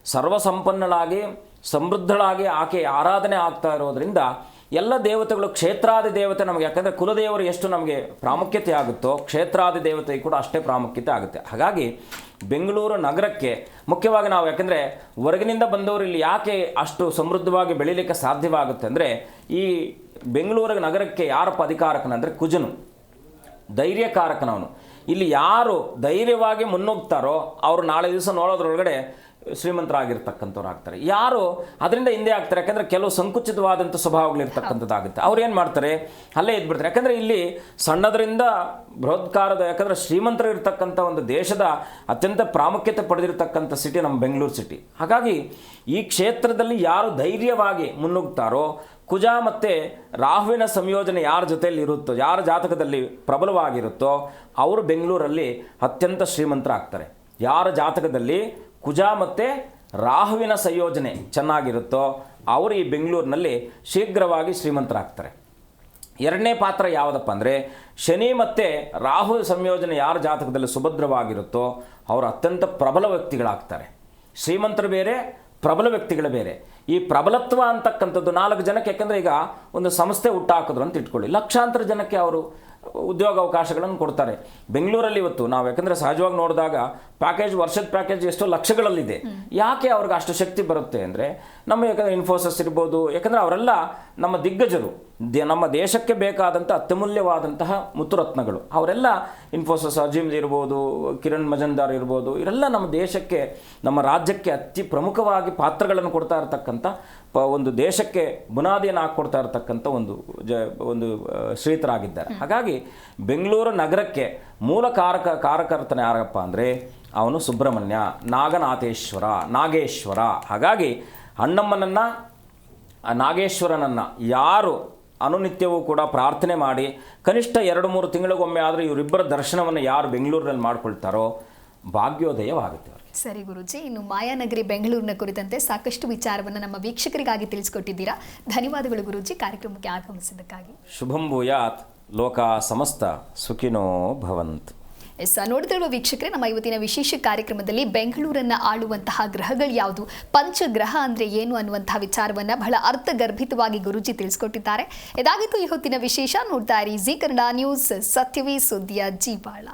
ಸರ್ವಸಂಪನ್ನಳಾಗಿ ಸಮೃದ್ಧಳಾಗಿ ಆಕೆ ಆರಾಧನೆ ಆಗ್ತಾ ಇರೋದ್ರಿಂದ ಎಲ್ಲ ದೇವತೆಗಳು ಕ್ಷೇತ್ರಾದಿ ದೇವತೆ ನಮಗೆ, ಯಾಕಂದರೆ ಕುಲದೇವರು ಎಷ್ಟು ನಮಗೆ ಪ್ರಾಮುಖ್ಯತೆ ಆಗುತ್ತೋ, ಕ್ಷೇತ್ರಾದಿ ದೇವತೆ ಕೂಡ ಅಷ್ಟೇ ಪ್ರಾಮುಖ್ಯತೆ ಆಗುತ್ತೆ. ಹಾಗಾಗಿ ಬೆಂಗಳೂರು ನಗರಕ್ಕೆ ಮುಖ್ಯವಾಗಿ ನಾವು, ಯಾಕಂದರೆ ಹೊರಗಿನಿಂದ ಬಂದವರು ಇಲ್ಲಿ ಯಾಕೆ ಅಷ್ಟು ಸಮೃದ್ಧವಾಗಿ ಬೆಳೀಲಿಕ್ಕೆ ಸಾಧ್ಯವಾಗುತ್ತೆ ಅಂದರೆ, ಈ ಬೆಂಗಳೂರು ನಗರಕ್ಕೆ ಯಾರಪ್ಪ ಅಧಿಕಾರಕನಂದರೆ ಕುಜನು, ಧೈರ್ಯಕಾರಕನವನು. ಇಲ್ಲಿ ಯಾರು ಧೈರ್ಯವಾಗಿ ಮುನ್ನುಗ್ತಾರೋ, ಅವರು ನಾಳೆ ದಿವಸ ನೋಡೋದ್ರೊಳಗಡೆ ಶ್ರೀಮಂತರಾಗಿರ್ತಕ್ಕಂಥವ್ರು ಆಗ್ತಾರೆ ಯಾರು ಅದರಿಂದ ಹಿಂದೆ ಆಗ್ತಾರೆ, ಯಾಕಂದರೆ ಕೆಲವು ಸಂಕುಚಿತವಾದಂಥ ಸ್ವಭಾವಗಳಿರ್ತಕ್ಕಂಥದ್ದಾಗುತ್ತೆ ಅವ್ರು ಏನು ಮಾಡ್ತಾರೆ? ಅಲ್ಲೇ ಇದ್ಬಿಡ್ತಾರೆ. ಯಾಕಂದರೆ ಇಲ್ಲಿ ಸಣ್ಣದರಿಂದ ಬೃಹತ್ಕಾರದ ಯಾಕಂದರೆ ಶ್ರೀಮಂತರು ಇರ್ತಕ್ಕಂಥ ಒಂದು ದೇಶದ ಅತ್ಯಂತ ಪ್ರಾಮುಖ್ಯತೆ ಪಡೆದಿರತಕ್ಕಂಥ ಸಿಟಿ ನಮ್ಮ ಬೆಂಗಳೂರು ಸಿಟಿ ಹಾಗಾಗಿ ಈ ಕ್ಷೇತ್ರದಲ್ಲಿ ಯಾರು ಧೈರ್ಯವಾಗಿ ಮುನ್ನುಗ್ತಾರೋ, ಕುಜ ಮತ್ತು ರಾಹುವಿನ ಸಂಯೋಜನೆ ಯಾರ ಜೊತೆಯಲ್ಲಿ ಇರುತ್ತೋ, ಯಾರ ಜಾತಕದಲ್ಲಿ ಪ್ರಬಲವಾಗಿರುತ್ತೋ, ಅವರು ಬೆಂಗಳೂರಲ್ಲಿ ಅತ್ಯಂತ ಶ್ರೀಮಂತರಾಗ್ತಾರೆ. ಯಾರ ಜಾತಕದಲ್ಲಿ ಕುಜ ಮತ್ತು ರಾಹುವಿನ ಸಂಯೋಜನೆ ಚೆನ್ನಾಗಿರುತ್ತೋ, ಅವರು ಈ ಬೆಂಗಳೂರಿನಲ್ಲಿ ಶೀಘ್ರವಾಗಿ ಶ್ರೀಮಂತರಾಗ್ತಾರೆ. ಎರಡನೇ ಪಾತ್ರ ಯಾವುದಪ್ಪ ಅಂದರೆ, ಶನಿ ಮತ್ತು ರಾಹು ಸಂಯೋಜನೆ ಯಾರ ಜಾತಕದಲ್ಲಿ ಸುಭದ್ರವಾಗಿರುತ್ತೋ, ಅವರು ಅತ್ಯಂತ ಪ್ರಬಲ ವ್ಯಕ್ತಿಗಳಾಗ್ತಾರೆ. ಶ್ರೀಮಂತರು ಬೇರೆ, ಪ್ರಬಲ ವ್ಯಕ್ತಿಗಳು ಬೇರೆ. ಈ ಪ್ರಬಲತ್ವ ಅಂತಕ್ಕಂಥದ್ದು ನಾಲ್ಕು ಜನಕ್ಕೆ, ಯಾಕಂದರೆ ಈಗ ಒಂದು ಸಂಸ್ಥೆ ಹುಟ್ಟಾಕಿದ್ರು ಅಂತ ಇಟ್ಕೊಳ್ಳಿ. ಲಕ್ಷಾಂತರ ಜನಕ್ಕೆ ಅವರು ಉದ್ಯೋಗ ಅವಕಾಶಗಳನ್ನು ಕೊಡ್ತಾರೆ. ಬೆಂಗಳೂರಲ್ಲಿ ಇವತ್ತು ನಾವು ಯಾಕಂದರೆ ಸಹಜವಾಗಿ ನೋಡಿದಾಗ ಪ್ಯಾಕೇಜ್ ವರ್ಷದ ಪ್ಯಾಕೇಜ್ ಎಷ್ಟೋ ಲಕ್ಷಗಳಲ್ಲಿದೆ. ಯಾಕೆ ಅವ್ರಿಗೆ ಅಷ್ಟು ಶಕ್ತಿ ಬರುತ್ತೆ ಅಂದರೆ, ನಮ್ಮ ಯಾಕಂದರೆ ಇನ್ಫೋಸಿಸ್ ಇರ್ಬೋದು, ಯಾಕಂದರೆ ಅವರೆಲ್ಲ ನಮ್ಮ ದಿಗ್ಗಜರು. ದೇ- ನಮ್ಮ ದೇಶಕ್ಕೆ ಬೇಕಾದಂಥ ಅತ್ಯಮೂಲ್ಯವಾದಂತಹ ಮುತ್ತುರತ್ನಗಳು ಅವರೆಲ್ಲ ಇನ್ಫೋಸಿಸ್ ಅಜೀಮ್ ಇರ್ಬೋದು ಕಿರಣ್ ಮಜಂದಾರ್ ಇರ್ಬೋದು ಇವರೆಲ್ಲ ನಮ್ಮ ದೇಶಕ್ಕೆ ನಮ್ಮ ರಾಜ್ಯಕ್ಕೆ ಅತಿ ಪ್ರಮುಖವಾಗಿ ಪಾತ್ರಗಳನ್ನು ಕೊಡ್ತಾ ಇರತಕ್ಕಂಥ ಪ ಒಂದು ದೇಶಕ್ಕೆ ಬುನಾದಿಯನ್ನು ಹಾಕ್ಕೊಡ್ತಾ ಇರತಕ್ಕಂಥ ಒಂದು ಜ ಒಂದು ಶ್ರೀತರಾಗಿದ್ದಾರೆ ಹಾಗಾಗಿ ಬೆಂಗಳೂರು ನಗರಕ್ಕೆ ಮೂಲ ಕಾರಕ ಕಾರಕರ್ತನ ಯಾರಪ್ಪ ಅಂದರೆ ಅವನು ಸುಬ್ರಹ್ಮಣ್ಯ ನಾಗನಾಥೇಶ್ವರ ನಾಗೇಶ್ವರ. ಹಾಗಾಗಿ ಅಣ್ಣಮ್ಮನನ್ನು ನಾಗೇಶ್ವರನನ್ನು ಯಾರು ಅನುನಿತ್ಯವೂ ಕೂಡ ಪ್ರಾರ್ಥನೆ ಮಾಡಿ ಕನಿಷ್ಠ ಎರಡು ಮೂರು ತಿಂಗಳಿಗೊಮ್ಮೆ ಆದರೆ ಇವರಿಬ್ಬರ ದರ್ಶನವನ್ನು ಯಾರು ಬೆಂಗಳೂರಿನಲ್ಲಿ ಮಾಡ್ಕೊಳ್ತಾರೋ ಭಾಗ್ಯೋದಯವಾಗುತ್ತೆ ಸರಿ ಗುರುಜಿ ಇನ್ನು ಮಾಯಾನಗರಿ ಬೆಂಗಳೂರಿನ ಕುರಿತಂತೆ ಸಾಕಷ್ಟು ವಿಚಾರವನ್ನು ನಮ್ಮ ವೀಕ್ಷಕರಿಗಾಗಿ ತಿಳಿಸಿಕೊಟ್ಟಿದ್ದೀರಾ. ಧನ್ಯವಾದಗಳು ಗುರುಜಿ ಕಾರ್ಯಕ್ರಮಕ್ಕೆ ಆಗಮಿಸಿದ್ದಕ್ಕಾಗಿ. ಶುಭಂ ಭೂಯಾತ್ ಲೋಕ ಸಮಸ್ತ ಸುಖಿನೋ ಭವಂತ್. ಎಸ್ ನೋಡ್ತಿರುವ ವೀಕ್ಷಕರೇ, ನಮ್ಮ ಇವತ್ತಿನ ವಿಶೇಷ ಕಾರ್ಯಕ್ರಮದಲ್ಲಿ ಬೆಂಗಳೂರನ್ನ ಆಳುವಂತಹ ಗ್ರಹಗಳು ಯಾವುದು? ಪಂಚಗ್ರಹ ಅಂದ್ರೆ ಏನು ಅನ್ನುವಂತಹ ವಿಚಾರವನ್ನ ಬಹಳ ಅರ್ಥಗರ್ಭಿತವಾಗಿ ಗುರುಜಿ ತಿಳಿಸ್ಕೊಟ್ಟಿದ್ದಾರೆ. ಇದಾಗಿತ್ತು ಈ ಹೊತ್ತಿನ ವಿಶೇಷ. ನೋಡ್ತಾ ಇರಿ, ಜಿ ಕನ್ನಡ ನ್ಯೂಸ್, ಸತ್ಯವೇ ಸುದ್ದಿಯ ಜೀವಾಳ.